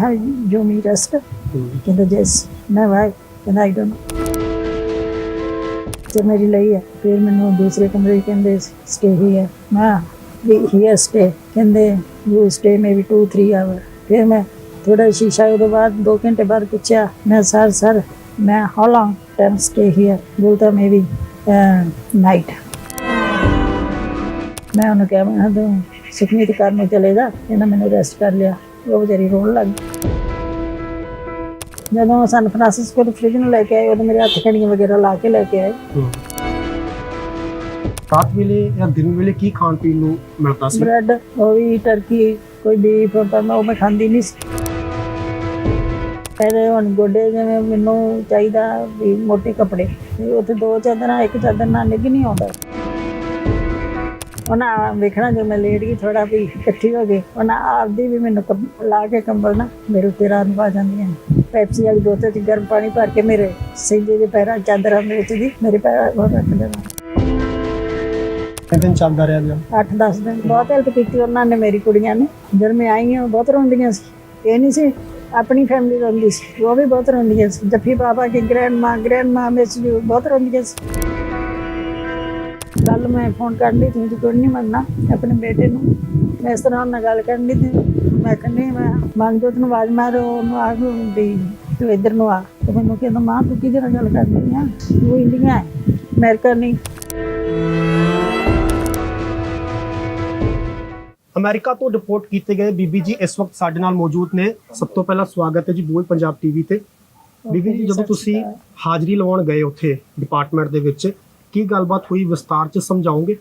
ਹਾਂ you me rest ਕਹਿੰਦਾ ਜੈਸ ਮੈਂ ਵਾਈ ਕਹਿੰਦਾ ਆਈ ਡੋਨਟ ਤੇ ਮੇਰੀ ਲਈ ਹੈ ਫਿਰ ਮੈਨੂੰ ਦੂਸਰੇ ਕਮਰੇ 'ਚ ਕਹਿੰਦੇ ਸਟੇ ਹੀਅਰ ਮੈਂ ਵੀ ਹੀਅਰ ਸਟੇ ਕਹਿੰਦੇ ਯੂ ਸਟੇ ਮੇਬੀ 2 3 ਆਵਰ ਫਿਰ ਮੈਂ ਥੋੜਾ ਸ਼ੀਸ਼ਾ ਉਹਦੇ ਬਾਅਦ 2 ਘੰਟੇ ਬਾਅਦ ਪੁੱਛਿਆ ਮੈਂ ਸਰ ਸਰ ਮੈਂ how long time stay here ਬੋਲਤਾ maybe night ਮੈਂ ਉਹਨੂੰ ਕਿਹਾ ਮੈਂ ਕਿਹਾ ਤੂੰ ਸੁਖਮੀਤ ਕਰਨ ਨੂੰ ਚਲੇ ਜਾ ਇਹਨਾਂ ਮੈਨੂੰ ਰੈਸਟ ਕਰ ਲਿਆ ਉਹ ਵਿਚਾਰੀ ਰੋਣ ਲੱਗ ਗਈ। ਜਦੋਂ ਸਨ ਫਰਾਂਸਿਸਕੋ ਤੋਂ ਫ੍ਰਿਜ ਨੂੰ ਲੈ ਕੇ ਆਏ ਉਦੋਂ ਮੇਰੇ ਹੱਥ ਖੜੀਆਂ ਵਗੈਰਾ ਲਾ ਕੇ ਲੈ ਕੇ ਆਏ। ਰਾਤ ਵੇਲੇ ਜਾਂ ਦਿਨ ਵੇਲੇ ਕੀ ਖਾਣ ਪੀਣ ਨੂੰ ਮਿਲਦਾ ਸੀ? ਬ੍ਰੈਡ ਉਹ ਵੀ ਟਰਕੀ ਕੋਈ ਬੀਫ ਪਰ ਮੈਂ ਉਹ ਮੈਂ ਖਾਂਦੀ ਨਹੀਂ ਸੀ। ਫਿਰ ਹੁਣ ਗੋਡੇ ਜਿਵੇਂ ਮੈਨੂੰ ਚਾਹੀਦਾ ਵੀ ਮੋਟੇ ਕੱਪੜੇ ਤੇ ਉੱਥੇ ਦੋ ਚਾਦਰਾਂ ਇੱਕ ਚਾਦਰ ਨਾਲ ਨਿੱਘ ਨਹੀਂ ਆਉਂਦਾ। ਉਹਨਾਂ ਵੇਖਣਾ ਜੋ ਮੈਂ ਲੇਟ ਗਈ ਥੋੜਾ ਵੀ ਇਕੱਠੀ ਹੋ ਗਏ ਉਹਨਾਂ ਆਪਦੀ ਵੀ ਮੈਨੂੰ ਲਾ ਕੇ ਕੰਬਲ ਨਾ ਮੇਰੇ ਉੱਤੇ ਰਾਤ ਨੂੰ ਪਾ ਜਾਂਦੀਆਂ। ਪੈਪਸੀ ਵਾਲੀ ਬੋਤਲ 'ਚ ਗਰਮ ਪਾਣੀ ਭਰ ਕੇ ਮੇਰੇ ਸਿੰਜੇ ਦੇ ਪੈਰਾਂ ਚਾਦਰਾਂ ਦੇ ਵਿੱਚ ਦੀ ਮੇਰੇ ਪੈਰਾਂ ਕੋਲ ਰੱਖ ਦੇਣਾ ਕਿੰਨੇ ਚੱਲਦਾ ਰਿਹਾ ਜੀ 8-10 ਦਿਨ ਬਹੁਤ ਹੈਲਪ ਕੀਤੀ ਉਹਨਾਂ ਨੇ ਮੇਰੀ ਕੁੜੀਆਂ ਨੇ। ਜਦ ਮੈਂ ਆਈ ਹਾਂ ਬਹੁਤ ਰੋਂਦੀਆਂ ਸੀ। ਇਹ ਨਹੀਂ ਸੀ ਆਪਣੀ ਫੈਮਿਲੀ ਰੋਂਦੀ ਸੀ। ਉਹ ਵੀ ਬਹੁਤ ਰੋਂਦੀਆਂ ਸੀ। ਜੱਫੀ ਪਾਪਾ ਕੀ grandma grandma miss you ਬਹੁਤ ਰੋਂਦੀਆਂ ਸੀ। ਕੱਲ ਮੈਂ ਫੋਨ ਕਰਨ ਲਈ ਤੂੰ ਕੋਈ ਨਹੀਂ ਮੰਨਣਾ ਆਪਣੇ ਬੇਟੇ ਨੂੰ। ਮੈਂ ਇਸ ਤਰ੍ਹਾਂ ਨਾਲ ਗੱਲ ਕਰਨ ਦੀ ਮੈਂ ਕਹਿੰਦੀ ਮੈਂ ਮੰਗਜੋਤ ਨੂੰ ਆਵਾਜ਼ ਮਾਰੋ ਉਹਨੂੰ ਆਖ ਵੀ ਤੂੰ ਇੱਧਰ ਨੂੰ ਆ। ਤੇ ਮੈਨੂੰ ਕਹਿੰਦਾ ਮਾਂ ਤੂੰ ਕਿਹਦੇ ਨਾਲ ਗੱਲ ਕਰਦੀ ਆ? ਤੂੰ ਇੰਡੀਆ ਹੈ ਅਮਰੀਕਾ ਨਹੀਂ। ਅਮਰੀਕਾ ਤੋਂ ਰਿਪੋਰਟ ਕੀਤੇ ਗਏ ਬੀਬੀ ਜੀ ਇਸ ਵਕਤ ਸਾਡੇ ਨਾਲ ਮੌਜੂਦ ਨੇ। ਸਭ ਤੋਂ ਪਹਿਲਾਂ ਸਵਾਗਤ ਹੈ ਜੀ ਬੋਲ ਪੰਜਾਬ ਟੀਵੀ ਤੇ। ਬੀਬੀ ਜੀ ਜਦੋਂ ਤੁਸੀਂ ਹਾਜ਼ਰੀ ਲਵਾਉਣ ਗਏ ਉੱਥੇ ਡਿਪਾਰਟਮੈਂਟ ਦੇ ਵਿੱਚ ਕੀ ਗੱਲਬਾਤ ਹੋਈ ਵਿਸਤਾਰ ਚ ਸਮਝਾਓਗੇ?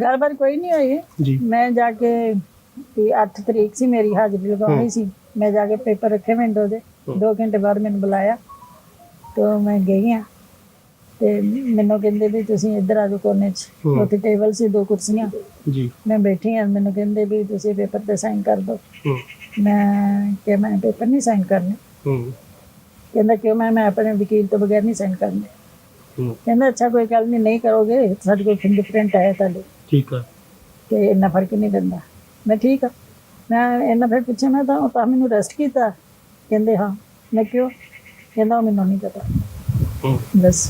ਗੱਲਬਾਤ ਕੋਈ ਨਹੀਂ ਹੋਈ। ਜੀ। ਮੈਂ ਜਾ ਕੇ ਵੀ 8 ਤਰੀਕ ਸੀ ਮੇਰੀ ਹਾਜ਼ਰੀ ਲਗਾਉਣੀ ਸੀ। ਮੈਂ ਜਾ ਕੇ ਪੇਪਰ ਰੱਖੇ ਵਿੰਡੋ ਦੇ। 2 ਘੰਟੇ ਬਾਅਦ ਮੈਨੂੰ ਬੁਲਾਇਆ। ਤਾਂ ਮੈਂ ਗਈ ਆ ਤੇ ਮੈਨੂੰ ਕਹਿੰਦੇ ਵੀ ਤੁਸੀਂ ਇੱਧਰ ਆ ਜਾਓ ਕੋਨੇ 'ਚ। ਉੱਥੇ ਟੇਬਲ ਸੀ ਦੋ ਕੁਰਸੀਆਂ। ਜੀ। ਮੈਂ ਬੈਠੀ ਆ ਮੈਨੂੰ ਕਹਿੰਦੇ ਵੀ ਤੁਸੀਂ ਪੇਪਰ ਤੇ ਸਾਈਨ ਕਰ ਦਿਓ। ਮੈਂ ਕਿ ਮੈਂ ਪੇਪਰ ਨਹੀਂ ਸਾਈਨ ਕਰਨੇ। ਹੂੰ। ਕਹਿੰਦਾ ਕਿਉਂ? ਮੈਂ ਮੈਂ ਆਪਣੇ ਵਕੀਲ ਤੋਂ ਬਗੈਰ ਨਹੀਂ ਸਾਈਨ ਕਰਨੇ। ਕਹਿੰਦਾ ਅੱਛਾ ਕੋਈ ਗੱਲ ਨਹੀਂ ਨਹੀਂ ਕਰੋਗੇ ਸਾਡੇ ਕੋਲ ਫਿੰਗਰਪ੍ਰਿੰਟ ਆਇਆ ਤੁਹਾਡੇ। ਠੀਕ ਹੈ ਤੇ ਇੰਨਾ ਫ਼ਰਕ ਨਹੀਂ ਪੈਂਦਾ। ਮੈਂ ਠੀਕ ਆ। ਮੈਂ ਇਹਨਾਂ ਫਿਰ ਪੁੱਛਿਆ ਮੈਂ ਤਾਂ ਤਾਂ ਮੈਨੂੰ ਰੈਸਟ ਕੀਤਾ। ਕਹਿੰਦੇ ਹਾਂ। ਮੈਂ ਕਿਉਂ? ਕਹਿੰਦਾ ਮੈਨੂੰ ਨਹੀਂ ਪਤਾ। ਬਸ।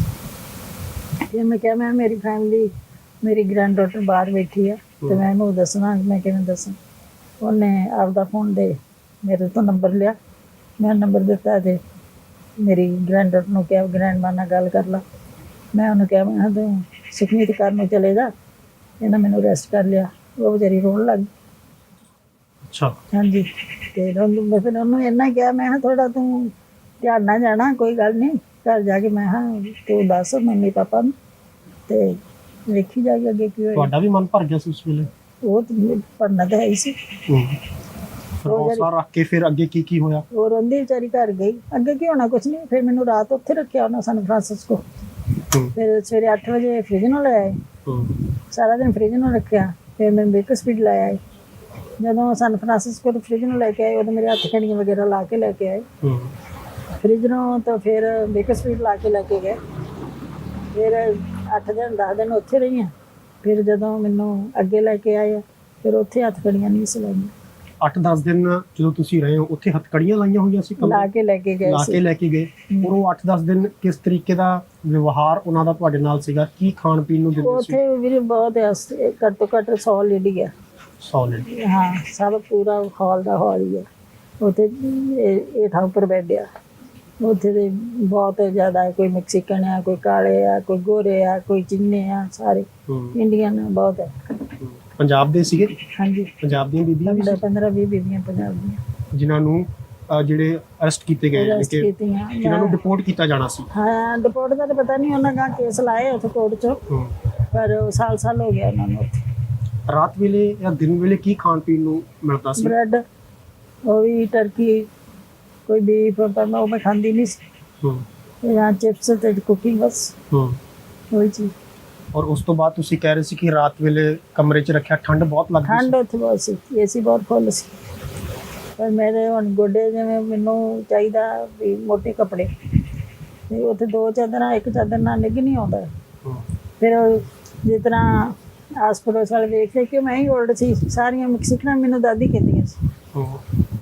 ਫਿਰ ਮੈਂ ਕਿਹਾ ਮੈਂ ਮੇਰੀ ਫੈਮਿਲੀ ਮੇਰੀ ਗ੍ਰੈਂਡ ਡਾਟਰ ਬਾਹਰ ਬੈਠੀ ਆ। ਤੇ ਮੈਂ ਇਹਨੂੰ ਦੱਸਣਾ ਮੈਂ ਕਿਵੇਂ ਦੱਸਾਂ? ਉਹਨੇ ਆਪਦਾ ਫੋਨ ਦੇ ਮੇਰੇ ਤੋਂ ਨੰਬਰ ਲਿਆ। ਮੈਂ ਨੰਬਰ ਦਿੱਤਾ ਤੇ ਮੇਰੀ ਗ੍ਰੈਂਡ ਡਾਟਰ ਨੂੰ ਕਿਹਾ ਗ੍ਰੈਂਡ ਮਾਂ ਨਾਲ ਗੱਲ ਕਰ ਲਾ। ਮੈਂ ਉਹਨੂੰ ਕਿਹਾ ਮੈਂ ਤੂੰ ਸੁਖਮੀਤ ਕਰਨ ਨੂੰ ਚਲੇ ਜਾ। ਇਹਨਾਂ ਮੈਨੂੰ ਰੈਸਟ ਕਰ ਲਿਆ। ਉਹ ਵਿਚਾਰੀ ਰੋਣ ਲੱਗ ਗਈ। ਅੱਛਾ। ਹਾਂਜੀ। ਤੇ ਉਹਨੂੰ ਮੈਂ ਫਿਰ ਉਹਨੂੰ ਇੰਨਾ ਕਿਹਾ ਮੈਂ ਥੋੜਾ ਤੂੰ ਧਿਆਨ ਨਾਲ ਜਾਣਾ ਕੋਈ ਗੱਲ ਨਹੀਂ। ਘਰ ਜਾ ਕੇ ਮੈਂ ਹਾਂ ਤੂੰ ਦੱਸ ਮੰਮੀ ਪਾਪਾ ਨੂੰ। ਤੇ ਵੇਖੀ ਜਾਏਗਾ ਅੱਗੇ ਕੀ ਹੋਏਗਾ ਤੁਹਾਡਾ ਵੀ ਮਨ ਭਰ ਗਿਆ ਸੀ ਉਸ ਵੇਲੇ? ਉਹ ਤਾਂ ਪੜਨਾ ਤਾਂ ਹੈ ਹੀ ਸੀ। ਹੂੰ। ਫਿਰ ਹੌਸਲਾ ਰੱਖ ਕੇ ਫਿਰ ਅੱਗੇ ਕੀ ਕੀ ਹੋਇਆ? ਉਹ ਰੋਂਦੀ ਵਿਚਾਰੀ ਘਰ ਗਈ। ਅੱਗੇ ਕੀ ਹੋਣਾ ਕੁਛ ਨਹੀਂ। ਫਿਰ ਮੈਨੂੰ ਰਾਤ ਉੱਥੇ ਰੱਖਿਆ ਉਹਨਾਂ ਸਨ ਫਰਾਂਸਿਸਕੋ। ਫਿਰ ਸਵੇਰੇ 8 ਵਜੇ ਫ੍ਰਿਜ ਨੂੰ ਲੈ ਆਏ ਹੂੰ। ਸਾਰਾ ਦਿਨ ਫ੍ਰਿਜ ਨੂੰ ਰੱਖਿਆ ਫਿਰ ਮੈਂ ਬੇਕਰ ਸਪੀਡ ਲੈ ਆਏ। ਜਦੋਂ ਸਨ ਫਰਾਂਸਿਸਕੋ ਤੋਂ ਫ੍ਰਿਜ ਨੂੰ ਲੈ ਕੇ ਆਏ ਉਦੋਂ ਮੇਰੇ ਹੱਥ ਖੜੀਆਂ ਵਗੈਰਾ ਲਾ ਕੇ ਲੈ ਕੇ ਆਏ। ਹੂੰ। ਫ੍ਰਿਜ ਨੂੰ ਤਾਂ ਫਿਰ ਬੇਕਰ ਸਪੀਡ ਲਾ ਕੇ ਲੈ ਕੇ ਗਏ। ਫਿਰ 8 ਦਿਨ 10 ਦਿਨ ਉੱਥੇ ਰਹੀ ਹਾਂ ਫਿਰ ਜਦੋਂ ਮੈਨੂੰ ਅੱਗੇ ਲੈ ਕੇ ਆਏ ਫਿਰ ਉੱਥੇ ਹੱਥ ਕੜੀਆਂ ਨਹੀਂ ਸੀ ਲਾਈਆਂ। 8-10 ਦਿਨ ਜਦੋਂ ਤੁਸੀਂ ਰਹੇ ਹੋ ਉੱਥੇ ਹੱਥਕੜੀਆਂ ਲਾਈਆਂ ਹੋਈਆਂ ਸੀ ਲਾ ਕੇ ਲੈ ਕੇ ਗਏ ਲਾ ਕੇ ਸੀ ਲੈ ਕੇ ਗਏ। ਔਰ ਉਹ 8-10 ਦਿਨ ਕਿਸ ਤਰੀਕੇ ਦਾ ਵਿਵਹਾਰ ਉਹਨਾਂ ਦਾ ਤੁਹਾਡੇ ਨਾਲ ਸੀਗਾ? ਕੀ ਖਾਣ ਪੀਣ ਨੂੰ ਦਿੰਦੇ ਸੀ? ਉੱਥੇ ਵੀ ਬਹੁਤ ਹੈ, ਸ- ਘੱਟ ਤੋਂ ਘੱਟ 100 ਲੇਡੀ ਹੈ ਸੌਲਿਡ ਹਾਂ ਸਭ ਪੂਰਾ ਹਾਲ ਦਾ ਹਾਲ ਹੀ ਹੈ। ਉੱਥੇ ਇਹ ਇਹ ਥਾਂ ਉੱਪਰ ਬੈੱਡ ਆ। ਉੱਥੇ ਦੇ ਬਹੁਤ ਜ਼ਿਆਦਾ ਹੈ, ਕੋਈ ਮੈਕਸੀਕਨ ਆ ਕੋਈ ਕਾਲੇ ਆ ਕੋਈ ਗੋਰੇ ਆ ਕੋਈ ਚਿੰਨੇ ਆ ਸਾਰੇ। ਇੰਡੀਅਨ ਬਹੁਤ ਹੈ। ਪੰਜਾਬ ਦੇ ਸੀਗੇ? ਹਾਂਜੀ। ਪੰਜਾਬ ਦੀਆਂ ਬੀਬੀਆਂ ਵੀ 15 20 ਬੀਬੀਆਂ ਪੰਜਾਬ ਦੀਆਂ। ਸੀ, ਜਿਨ੍ਹਾਂ ਨੂੰ ਅਹ, ਜਿਹੜੇ ਅਰੈਸਟ ਕੀਤੇ ਗਏ ਅਰੈਸਟ ਕਿ ਜਿਨ੍ਹਾਂ ਨੂੰ ਡਿਪੋਰਟ ਕੀਤਾ ਜਾਣਾ ਸੀ। ਹਾਂ ਰਿਪੋਰਟ ਦਾ ਤਾਂ ਪਤਾ ਨਹੀਂ ਉਹਨਾਂ ਦਾ ਕੇਸ ਲਾਏ ਉੱਥੇ ਕੋਰਟ 'ਚ। ਪਰ ਸਾਲ ਸਾਲ ਹੋ ਗਿਆ ਉਹਨਾਂ ਨੂੰ ਉੱਥੇ। ਰਾਤ ਵੇਲੇ ਜਾਂ ਦਿਨ ਵੇਲੇ ਕੀ ਖਾਣ ਪੀਣ ਨੂੰ ਮਿਲਦਾ ਸੀ? ਬ੍ਰੈਡ ਉਹ ਵੀ ਟਰਕੀ ਕੋਈ ਬੀਫ ਪਰ ਮੈਂ ਉਹ ਮੈਂ ਖਾਂਦੀ ਨਹੀਂ ਸੀ। ਹੂੰ। ਜਾਂ ਚਿਪਸ ਤੇ ਕੁਕਿੰਗ ਬਸ। ਹੂੰ। ਉਹੀ ਚੀਜ਼। ਔਰ ਉਸ ਤੋਂ ਬਾਅਦ ਤੁਸੀਂ ਕਹਿ ਰਹੇ ਸੀ ਕਿ ਰਾਤ ਵੇਲੇ ਕਮਰੇ 'ਚ ਰੱਖਿਆ ਠੰਡ ਬਹੁਤ ਲੱਗਦੀ ਠੰਡ ਉੱਥੇ ਬਹੁਤ ਸੀ ਏਸੀ ਬਹੁਤ ਫੁੱਲ ਸੀ। ਪਰ ਮੇਰੇ ਹੁਣ ਗੋਡੇ ਜਿਵੇਂ ਮੈਨੂੰ ਚਾਹੀਦਾ ਵੀ ਮੋਟੇ ਕੱਪੜੇ। ਤੇ ਉੱਥੇ ਦੋ ਚਾਦਰਾਂ ਇੱਕ ਚਾਦਰ ਨਾਲ ਨਿੱਘ ਨਹੀਂ ਆਉਂਦਾ। ਫਿਰ ਜਿਸ ਤਰ੍ਹਾਂ ਆਸ ਪੜੋਸ ਵਾਲੇ ਵੇਖ ਕੇ ਕਿ ਮੈਂ ਹੀ 올ਡ ਸੀ ਸਾਰੀਆਂ ਮੈਕਸੀਕਨਾਂ ਮੈਨੂੰ ਦਾਦੀ ਕਹਿੰਦੀਆਂ ਸੀ।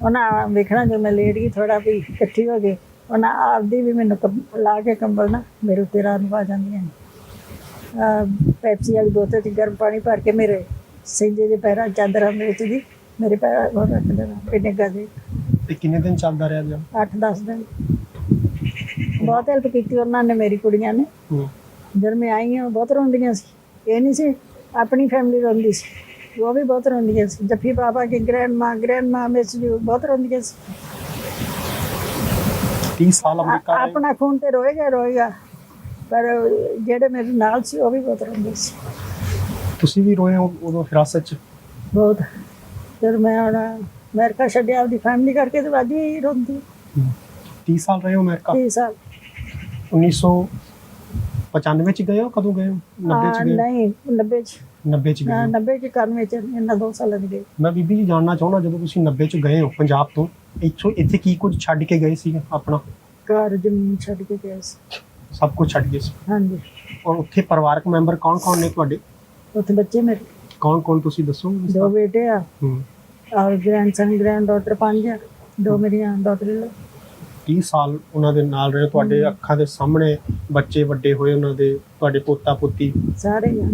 ਉਹਨਾਂ ਵੇਖਣਾ ਜੋ ਮੈਂ ਲੇਟ ਗਈ ਥੋੜਾ ਵੀ ਇਕੱਠੀ ਹੋ ਗਏ ਉਹਨਾਂ ਆਪਦੀ ਵੀ ਮੈਨੂੰ ਲਾ ਕੇ ਕੰਬਲ ਨਾ ਮੇਰੇ ਉੱਤੇ ਰਾਤ ਨੂੰ ਪਾ ਜਾਂਦੀਆਂ ਨੇ। ਪੈਪਸੀ ਵਾਲੀ ਬੋਤਲ ਚ ਗਰਮ ਪਾਣੀ ਭਰ ਕੇ ਮੇਰੇ ਸਿੰਜੇ ਦੇ ਪੈਰਾਂ ਚਾਦਰਾਂ ਦੇ ਵਿੱਚ ਦੀ ਮੇਰੇ ਪੈਰਾਂ ਉਹ ਰੱਖ ਦੇਣਾ ਇੰਨੇ ਗਾਦੇ ਤੇ ਕਿੰਨੇ ਦਿਨ ਚੱਲਦਾ ਰਿਹਾ ਜੀ 8-10 ਦਿਨ। ਬਹੁਤ ਹੈਲਪ ਕੀਤੀ ਉਹਨਾਂ ਨੇ ਮੇਰੀ ਕੁੜੀਆਂ ਨੇ। ਜਦ ਮੈਂ ਆਈ ਹਾਂ ਬਹੁਤ ਰੋਂਦੀਆਂ ਸੀ। ਇਹ ਨਹੀਂ ਸੀ ਆਪਣੀ ਫੈਮਿਲੀ ਰੋਂਦੀ ਸੀ। ਉਹ ਵੀ ਬਹੁਤ ਰੋਂਦੀਆਂ ਸੀ। ਜੱਫੀ ਬਾਬਾ ਕੀ grandma grandma miss you ਬਹੁਤ ਰੋਂਦੀਆਂ ਸੀ। 30 ਸਾਲ ਅਮਰੀਕਾ ਆਪਣਾ ਖੂਨ ਤੇ ਰੋਏਗਾ ਰੋਏਗਾ। ਪਰ ਜਿਹੜੇ ਮੇਰੇ ਨਾਲ ਸੀ ਉਹ ਵੀ ਬਹੁਤ ਰੋਂਦੇ ਸੀ। ਤੁਸੀਂ ਵੀ ਰੋਏ ਹੋ ਉਦੋਂ ਹਿਰਾਸਤ ਚ? ਬਹੁਤ। ਫਿਰ ਮੈਂ ਹੁਣ ਅਮਰੀਕਾ ਛੱਡਿਆ ਆਪਦੀ ਫੈਮਿਲੀ ਕਰਕੇ ਤੇ ਵਾਜੀ ਹੀ ਰੋਂਦੀ। 30 ਸਾਲ ਰਹੇ ਹੋ ਅਮਰੀਕਾ? 30 ਸਾਲ। 1995 ਚ ਗਏ ਹੋ? ਕਦੋਂ ਗਏ ਹੋ? 90 ਹਾਂ, ਚ ਗਏ? ਨਹੀਂ 90 ਚ। 90 ਚ ਗਏ ਹਾਂ, ਹੋ। 90 ਚ 91 ਚ ਇਹਨਾਂ ਦੋ ਸਾਲਾਂ ਦੀ ਗਈ। ਮੈਂ ਬੀਬੀ ਜੀ ਜਾਣਨਾ ਚਾਹੁੰਦਾ ਜਦੋਂ ਤੁਸੀਂ 90 ਚ ਗਏ ਹੋ ਪੰਜਾਬ ਤੋਂ ਇੱਥੋਂ ਇੱਥੇ ਕੀ ਕੁਝ ਛੱਡ ਕੇ ਗਏ ਸੀ ਆਪਣਾ? ਘਰ ਜ਼ਮੀਨ ਛੱਡ ਕੇ ਗਿਆ ਸੀ। ਸਭ ਕੁਝ ਛੱਡ ਗਏ ਸੀ। ਹਾਂਜੀ। ਔਰ ਉੱਥੇ ਪਰਿਵਾਰਕ ਮੈਂਬਰ ਕੌਣ ਕੌਣ ਨੇ ਤੁਹਾਡੇ? ਉੱਥੇ ਬੱਚੇ ਮੇਰੇ। ਕੌਣ ਕੌਣ ਤੁਸੀਂ ਦੱਸੋ? ਦੋ ਬੇਟੇ ਆ। ਹੂੰ। ਔਰ ਗ੍ਰੈਂਡਸਨ ਗ੍ਰੈਂਡ ਡਾਟਰ ਪੰਜ ਆ। ਦੋ ਮੇਰੀਆਂ ਡਾਟਰ 30 ਸਾਲ ਉਹਨਾਂ ਦੇ ਨਾਲ ਰਹੇ? ਤੁਹਾਡੇ ਅੱਖਾਂ ਦੇ ਸਾਹਮਣੇ ਬੱਚੇ ਵੱਡੇ ਹੋਏ ਉਹਨਾਂ ਦੇ ਤੁਹਾਡੇ ਪੋਤਾ ਪੋਤੀ? ਸਾਰੇ ਹੀ ਆ।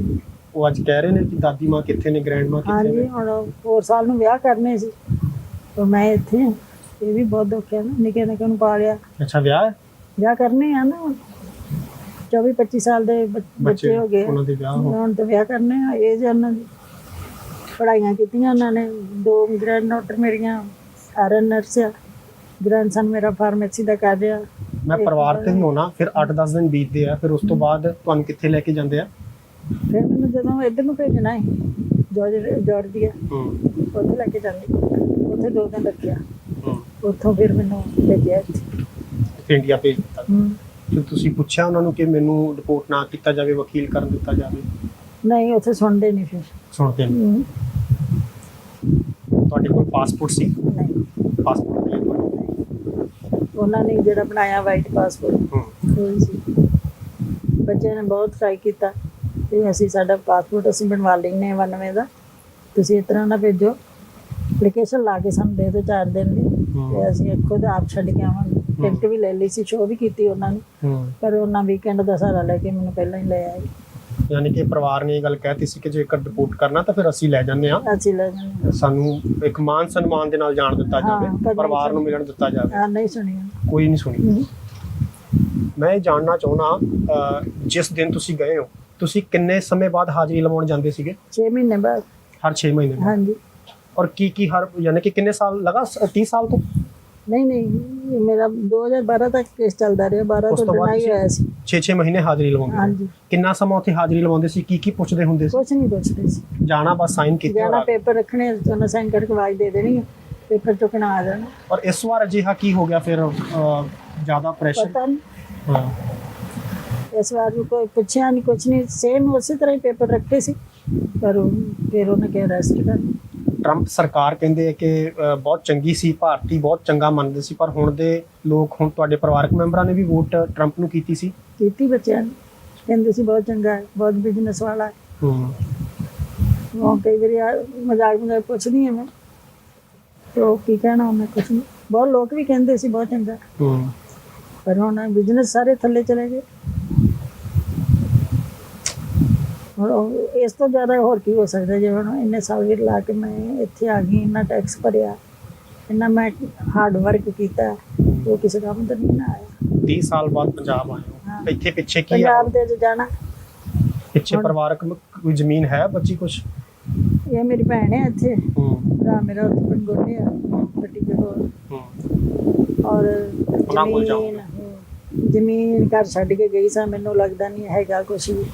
ਉਹ ਅੱਜ ਕਹਿ ਰਹੇ ਨੇ ਕਿ ਦਾਦੀ ਮਾਂ ਕਿੱਥੇ ਨੇ ਗ੍ਰੈਂਡ ਮਾਂ ਕਿੱਥੇ ਹਾਂਜੀ ਨੇ? ਹੁਣ ਹੋਰ ਸਾਲ ਨੂੰ ਵਿਆਹ ਕਰਨੇ ਸੀ। ਤਾਂ ਮੈਂ ਇੱਥੇ। ਇਹ ਵੀ ਬਹੁਤ ਦੁੱਖ ਹੈ ਨਾ ਨਿੱਕੇ ਨਿੱਕੇ ਨੂੰ ਪਾਲਿਆ। ਅੱਛਾ ਵਿਆਹ ਹੈ? ਵਿਆਹ ਕਰਨੇ ਆ ਨਾ 24 25 ਸਾਲ ਦੇ ਬੱਚ- ਬੱਚੇ ਹੋ ਗਏ। ਉਹਨਾਂ ਦੇ ਵਿਆਹ ਹੋ ਹੁਣ ਤਾਂ ਵਿਆਹ ਕਰਨੇ ਆ ਉਹਨਾਂ ਦੀ ਪੜਾਈਆਂ ਕੀਤੀਆਂ ਉਹਨਾਂ ਨੇ ਦੋ ਗ੍ਰੈਂਡ ਡਾਟਰ ਮੇਰੀਆਂ ਆਰਨ ਨਰਸ ਆ। ਗ੍ਰੈਂਡਸਨ ਮੇਰਾ ਫਾਰਮੇਸੀ ਦਾ ਕਰ ਰਿਹਾ। ਮੈਂ ਪਰਿਵਾਰ ਤੇ ਵੀ ਹੋਣਾ ਫਿਰ 8-10 ਦਿਨ ਬੀਤਦੇ ਆ ਫਿਰ ਉਸ ਤੋਂ ਬਾਅਦ ਤੁਹਾਨੂੰ ਕਿੱਥੇ ਲੈ ਕੇ ਜਾਂਦੇ ਆ? ਫਿਰ ਮੈਨੂੰ ਜਦੋਂ ਇੱਧਰ ਨੂੰ ਭੇਜਣਾ ਹੈ ਜਾਰਜ ਜਾਰਜੀਆ ਹੂੰ। ਉੱਥੇ ਲੈ ਕੇ ਜਾਂਦੇ। ਉੱਥੇ ਦੋ ਦਿਨ ਰੱਖਿਆ। ਹੂੰ। ਉੱਥੋਂ ਫਿਰ ਮੈਨੂੰ ਭੇਜਿਆ ਇੱਥੇ। ਫਿਰ ਇੰਡੀਆ ਭੇਜ ਦਿੱਤਾ। ਹਮ, ਫਿਰ ਤੁਸੀਂ ਪੁੱਛਿਆ ਉਹਨਾਂ ਨੂੰ ਕਿ ਮੈਨੂੰ ਰਿਪੋਰਟ ਨਾ ਕੀਤਾ ਜਾਵੇ ਵਕੀਲ ਕਰਨ ਦਿੱਤਾ ਜਾਵੇ? ਨਹੀਂ ਉੱਥੇ ਸੁਣਦੇ ਨਹੀਂ ਫਿਰ। ਸੁਣਦੇ ਨੇ ਹਮ, ਤੁਹਾਡੇ ਕੋਲ ਪਾਸਪੋਰਟ ਸੀ? ਨਹੀਂ। ਪਾਸਪੋਰਟ ਨਹੀਂ ਉਹਨਾਂ ਨੇ ਜਿਹੜਾ ਬਣਾਇਆ ਵਾਈਟ ਪਾਸਪੋਰਟ ਹੂੰ। ਉਹੀ ਸੀ। ਬੱਚਿਆਂ ਨੇ ਬਹੁਤ ਟਰਾਈ ਕੀਤਾ ਤੇ ਅਸੀਂ ਸਾਡਾ ਪਾਸਪੋਰਟ ਅਸੀਂ ਬਣਵਾ ਲੈਨੇ ਆ 92 ਦਾ। ਤੁਸੀਂ ਇਸ ਤਰ੍ਹਾਂ ਨਾ ਭੇਜੋ। ਐਪਲੀਕੇਸ਼ਨ ਲਾ ਕੇ ਸਾਨੂੰ ਦੇ ਦਿਓ ਚਾਰ ਦਿਨ ਦੀ ਤੇ ਅਸੀਂ ਖੁਦ ਆਪ ਛੱਡ ਕੇ ਆਵਾਂਗੇ। ਟਿਕਟ ਵੀ ਲੈ ਲਈ ਸੀ ਸ਼ੋਅ ਵੀ ਕੀਤੀ ਉਹਨਾਂ ਨੇ। ਹੂੰ। ਪਰ ਉਹਨਾਂ ਵੀਕਐਂਡ ਦਾ ਸਹਾਰਾ ਲੈ ਕੇ ਮੈਨੂੰ ਪਹਿਲਾਂ ਹੀ ਲੈ ਆਏ। ਯਾਨੀ ਕਿ ਪਰਿਵਾਰ ਨੇ ਇਹ ਗੱਲ ਕਹਿਤੀ ਸੀ ਕਿ ਜੇਕਰ ਰਿਪੋਰਟ ਕਰਨਾ ਤਾਂ ਫਿਰ ਅਸੀਂ ਲੈ ਜਾਂਦੇ ਆ ਅਸੀਂ ਲੈ ਜਾਂਦੇ ਸਾਨੂੰ ਇੱਕ ਮਾਨ ਸਨਮਾਨ ਦੇ ਨਾਲ ਜਾਣ ਦਿੱਤਾ ਜਾਵੇ ਪਰਿਵਾਰ ਨੂੰ ਮਿਲਣ ਦਿੱਤਾ ਜਾਵੇ। ਹਾਂ ਨਹੀਂ ਸੁਣੀਆਂ। ਕੋਈ ਨਹੀਂ ਸੁਣੀ। ਮੈਂ ਇਹ ਜਾਣਨਾ ਚਾਹੁੰਦਾ ਜਿਸ ਦਿਨ ਤੁਸੀਂ ਗਏ ਹੋ ਤੁਸੀਂ ਕਿੰਨੇ ਸਮੇਂ ਬਾਅਦ ਹਾਜ਼ਰੀ ਲਵਾਉਣ ਜਾਂਦੇ ਸੀਗੇ? ਛੇ ਮਹੀਨੇ ਬਾਅਦ। ਹਰ 6 ਮਹੀਨੇ ਬਾਅਦ। ਹਾਂਜੀ। ਔਰ ਕੀ ਕੀ ਹਰ ਯਾਨੀ ਕਿ ਕਿੰਨੇ ਸਾਲ ਲਗਾ 30 ਸਾਲ ਤੋਂ ਨਹੀਂ ਨਹੀਂ ਮੇਰਾ 2012 ਤੱਕ ਕੇਸ ਚੱਲਦਾ ਰਿਹਾ 12 ਉਸ ਤੋਂ ਤੁਸੀਂ- ਹੋਇਆ ਸੀ। 6-6 ਮਹੀਨੇ ਹਾਜ਼ਰੀ ਲਵਾਉਂਦੇ। ਹਾਂਜੀ। ਕਿੰਨਾ ਸਮਾਂ ਉੱਥੇ ਹਾਜ਼ਰੀ ਲਵਾਉਂਦੇ ਸੀ? ਕੀ ਕੀ ਪੁੱਛਦੇ ਹੁੰਦੇ ਸੀ? ਕੁਛ ਨਹੀਂ ਪੁੱਛਦੇ ਸੀ। ਜਾਣਾ ਬਸ ਸਾਈਨ ਕੀਤੇ ਜਾਣਾ ਪੇਪਰ ਰੱਖਣੇ ਉਹਨਾਂ ਸਾਈਨ ਕਰਕੇ ਆਵਾਜ਼ ਦੇ ਦੇਣੀ ਹੈ ਪੇਪਰ ਚੁੱਕਣਾ ਆ ਜਾਣਾ। ਔਰ ਇਸ ਵਾਰ ਅਜਿਹਾ ਕੀ ਹੋ ਗਿਆ ਫਿਰ ਜ਼ਿਆਦਾ ਪ੍ਰੈਸ਼ਰ ਪਤਾ ਨਹੀਂ ਹਾਂ। ਇਸ ਵਾਰ ਵੀ ਕੋਈ ਪੁੱਛਿਆ ਨਹੀਂ ਕੁਛ ਨਹੀਂ ਸੇਮ ਉਸੇ ਤਰ੍ਹਾਂ ਹੀ ਪੇਪਰ ਰੱਖੇ ਸੀ। ਪਰ ਫਿਰ ਉਹਨੇ ਕਿਹਾ ਰੈਸਟ ਕਰ। ਟਰੰਪ ਸਰਕਾਰ ਕਹਿੰਦੇ ਹੈ ਕਿ ਬਹੁਤ ਚੰਗੀ ਸੀ ਭਾਰਤੀ ਬਹੁਤ ਚੰਗਾ ਮੰਨਦੇ ਸੀ ਪਰ ਹੁਣ ਦੇ ਲੋਕ ਹੁਣ ਤੁਹਾਡੇ ਪਰਿਵਾਰਕ ਮੈਂਬਰਾਂ ਨੇ ਵੀ ਵੋਟ ਟਰੰਪ ਨੂੰ ਕੀਤੀ ਸੀ? ਕੀਤੀ ਬੱਚਿਆਂ ਨੇ। ਕਹਿੰਦੇ ਸੀ ਬਹੁਤ ਚੰਗਾ ਹੈ ਬਹੁਤ ਬਿਜ਼ਨਸ ਵਾਲਾ ਹੈ। ਹੂੰ। ਉਹ ਕਈ ਵਾਰੀ ਆ- ਮਜ਼ਾਕ ਮਜ਼ਾਕ ਪੁੱਛਦੀ ਹਾਂ ਮੈਂ। ਤੇ ਕੀ ਕਹਿਣਾ ਉਹਨੇ ਕੁਛ ਨਹੀਂ। ਬਹੁਤ ਲੋਕ ਵੀ ਕਹਿੰਦੇ ਸੀ ਬਹੁਤ ਚੰਗਾ। ਹੂੰ। ਪਰ ਹੁਣ ਬਿਜ਼ਨਸ ਸਾਰੇ ਥੱਲੇ ਚਲੇ ਗਏ। ਹੁਣ ਇਸ ਤੋਂ ਜ਼ਿਆਦਾ ਹੋਰ ਕੀ ਹੋ ਸਕਦਾ ਜੇ ਹੁਣ ਇੰਨੇ ਸਾਲ ਵੀ ਲਾ ਕੇ ਮੈਂ ਇੱਥੇ ਆ ਗਈ ਇੰਨਾ ਟੈਕਸ ਭਰਿਆ ਇੰਨਾ ਮੈਂ ਹਾਰਡ ਵਰਕ ਕੀਤਾ ਉਹ ਕਿਸੇ ਕੰਮ ਤਾਂ ਨਹੀਂ ਆਇਆ। 30 ਸਾਲ ਬਾਅਦ ਪੰਜਾਬ ਆਏ। ਇੱਥੇ ਪਿੱਛੇ ਕੀ ਪੰਜਾਬ ਦੇ ਜਾਣਾ। ਪਿੱਛੇ ਪਰਿਵਾਰਕ ਕੋਈ ਜ਼ਮੀਨ ਹੈ ਬੱਚੀ ਕੁਛ? ਇਹ ਮੇਰੀ ਭੈਣ ਹੈ ਇੱਥੇ। ਹੂੰ। ਭਰਾ ਮੇਰਾ ਉੱਥੇ ਪੰਗੋਟੇ ਆ ਪੱਟੀ ਜਗੋਰ ਹੂੰ। ਔਰ ਉਹਨਾਂ ਕੋਲ ਜ਼ਮੀਨ ਹੂੰ, ਜ਼ਮੀਨ ਘਰ ਛੱਡ ਕੇ ਗਈ ਸਾਂ ਮੈਨੂੰ ਲੱਗਦਾ ਨਹੀਂ ਹੈਗਾ ਕੁਛ ਵੀ।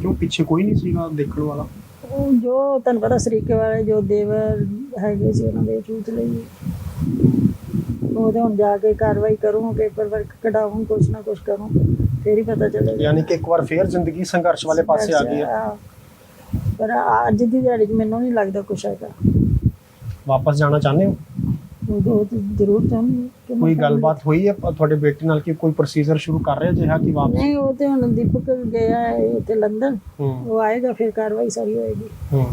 ਕਿਉਂ ਪਿੱਛੇ ਕੋਈ ਨਹੀਂ ਸੀਗਾ ਦੇਖਣ ਵਾਲਾ। ਉਹ ਜੋ ਤੁਹਾਨੂੰ ਪਤਾ ਸਰੀਕੇ ਵਾਲੇ ਜੋ ਦੇਵਰ ਹੈਗੇ ਸੀ ਉਹਨਾਂ ਦੇ ਚੂਤ ਲਈ। ਉਹ ਤੇ ਹੁਣ ਜਾ ਕੇ ਕਾਰਵਾਈ ਕਰੂੰ ਪੇਪਰ ਵਰਕ ਕਢਾਉਂ ਕੁਛ ਨਾ ਕੁਛ ਕਰੂੰ ਫੇਰ ਹੀ ਪਤਾ ਚੱਲੇਗਾ। ਯਾਨੀ ਕਿ ਇੱਕ ਵਾਰ ਫੇਰ ਜ਼ਿੰਦਗੀ ਸੰਘਰਸ਼ ਵਾਲੇ ਪਾਸੇ ਆ ਗਈ ਹੈ। ਹਾਂ। ਪਰ ਅੱਜ ਦੀ ਦਿਹਾੜੀ 'ਚ ਮੈਨੂੰ ਨਹੀਂ ਲੱਗਦਾ ਕੁਛ ਹੈਗਾ। ਵਾਪਸ ਜਾਣਾ ਚਾਹੁੰਦੇ ਹੋ? ਉਹ ਉਹ ਤੇ ਜ਼ਰੂਰ ਚਾਹੁੰਦੀ ਹਾਂ ਕਿ ਮੈਂ ਕੋਈ ਕਰਾਂ। ਗੱਲਬਾਤ ਹੋਈ ਹੈ ਪ- ਤੁਹਾਡੇ ਬੇਟੇ ਨਾਲ ਕਿ ਕੋਈ ਪ੍ਰੋਸੀਜਰ ਸ਼ੁਰੂ ਕਰ ਰਿਹਾ ਜਿਹਾ ਕਿ ਵਾਪਸ ਨਹੀਂ ਉਹ ਤੇ ਹੁਣ ਦੀਪਕ ਗਿਆ ਹੈ ਉੱਥੇ ਲੰਡਨ ਹੂੰ ਉਹ ਆਏਗਾ ਫਿਰ ਕਾਰਵਾਈ ਸਾਰੀ ਹੋਏਗੀ ਹੂੰ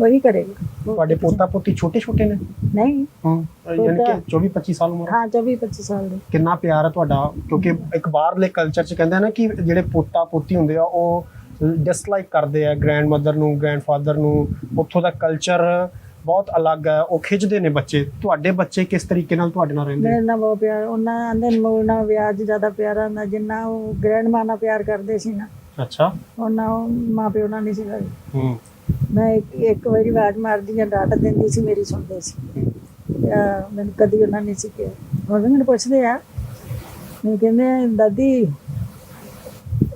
वही करेगा ਤੁਹਾਡੇ ਪੋਤਾ ਪੋਤੀ ਛੋਟੇ ਛੋਟੇ ਨੇ नहीं ਹੂੰ ਯਾਨੀ ਪੋਤਾ- ਕਿ 24 25 ਸਾਲ ਉਮਰ हाँ चौबीस पच्चीस साल दे ਕਿੰਨਾ ਪਿਆਰ ਹੈ ਤੁਹਾਡਾ ਕਿਉਂਕਿ ਇੱਕ ਬਾਹਰਲੇ ਕਲਚਰ ਚ ਕਹਿੰਦੇ ਆ ਨਾ ਕਿ ਜਿਹੜੇ ਪੋਤਾ ਪੋਤੀ ਹੁੰਦੇ ਆ ਉਹ ਡਿਸਲਾਈਕ ਕਰਦੇ ਆ ਗ੍ਰੈਂਡਮਦਰ ਨੂੰ ਗ੍ਰੈਂਡਫਾਦਰ ਨੂੰ ਉੱਥੋਂ ਦਾ ਕਲਚਰ ਬਹੁਤ ਅਲੱਗ ਹੈ ਉਹ ਖਿੱਚਦੇ ਨੇ ਬੱਚੇ। ਤੁਹਾਡੇ ਬੱਚੇ ਕਿਸ ਤਰੀਕੇ ਨਾਲ ਤੁਹਾਡੇ ਨਾਲ ਰਹਿੰਦੇ? ਮੇਰੇ ਨਾਲ ਬਹੁਤ ਪਿਆਰ ਉਹਨਾਂ ਆਂਦੇ ਨੇ ਮੂਲ ਨਾਲ ਵਿਆਜ ਜ਼ਿਆਦਾ ਪਿਆਰ ਆਂਦਾ ਜਿੰਨਾ ਉਹ ਗ੍ਰੈਂਡ ਮਾਂ ਨਾਲ ਪਿਆਰ ਕਰਦੇ ਸੀ ਨਾ। ਅੱਛਾ। ਉਹਨਾਂ ਉਹ ਮਾਂ ਪਿਓ ਨਾਲ ਨਹੀਂ ਸੀ ਹੂੰ। ਮੈਂ ਇੱਕ ਇੱਕ ਵਾਰੀ ਆਵਾਜ਼ ਮਾਰਦੀ ਜਾਂ ਡਾਂਟ ਦਿੰਦੀ ਸੀ ਮੇਰੀ ਸੁਣਦੇ ਸੀ। ਅਹ ਮੈਨੂੰ ਕਦੀ ਉਹਨਾਂ ਨੇ ਸੀ ਕਿਹਾ। ਹੁਣ ਵੀ ਮੈਨੂੰ ਪੁੱਛਦੇ ਆ ਮੈਨੂੰ ਕਹਿੰਦੇ ਦਾਦੀ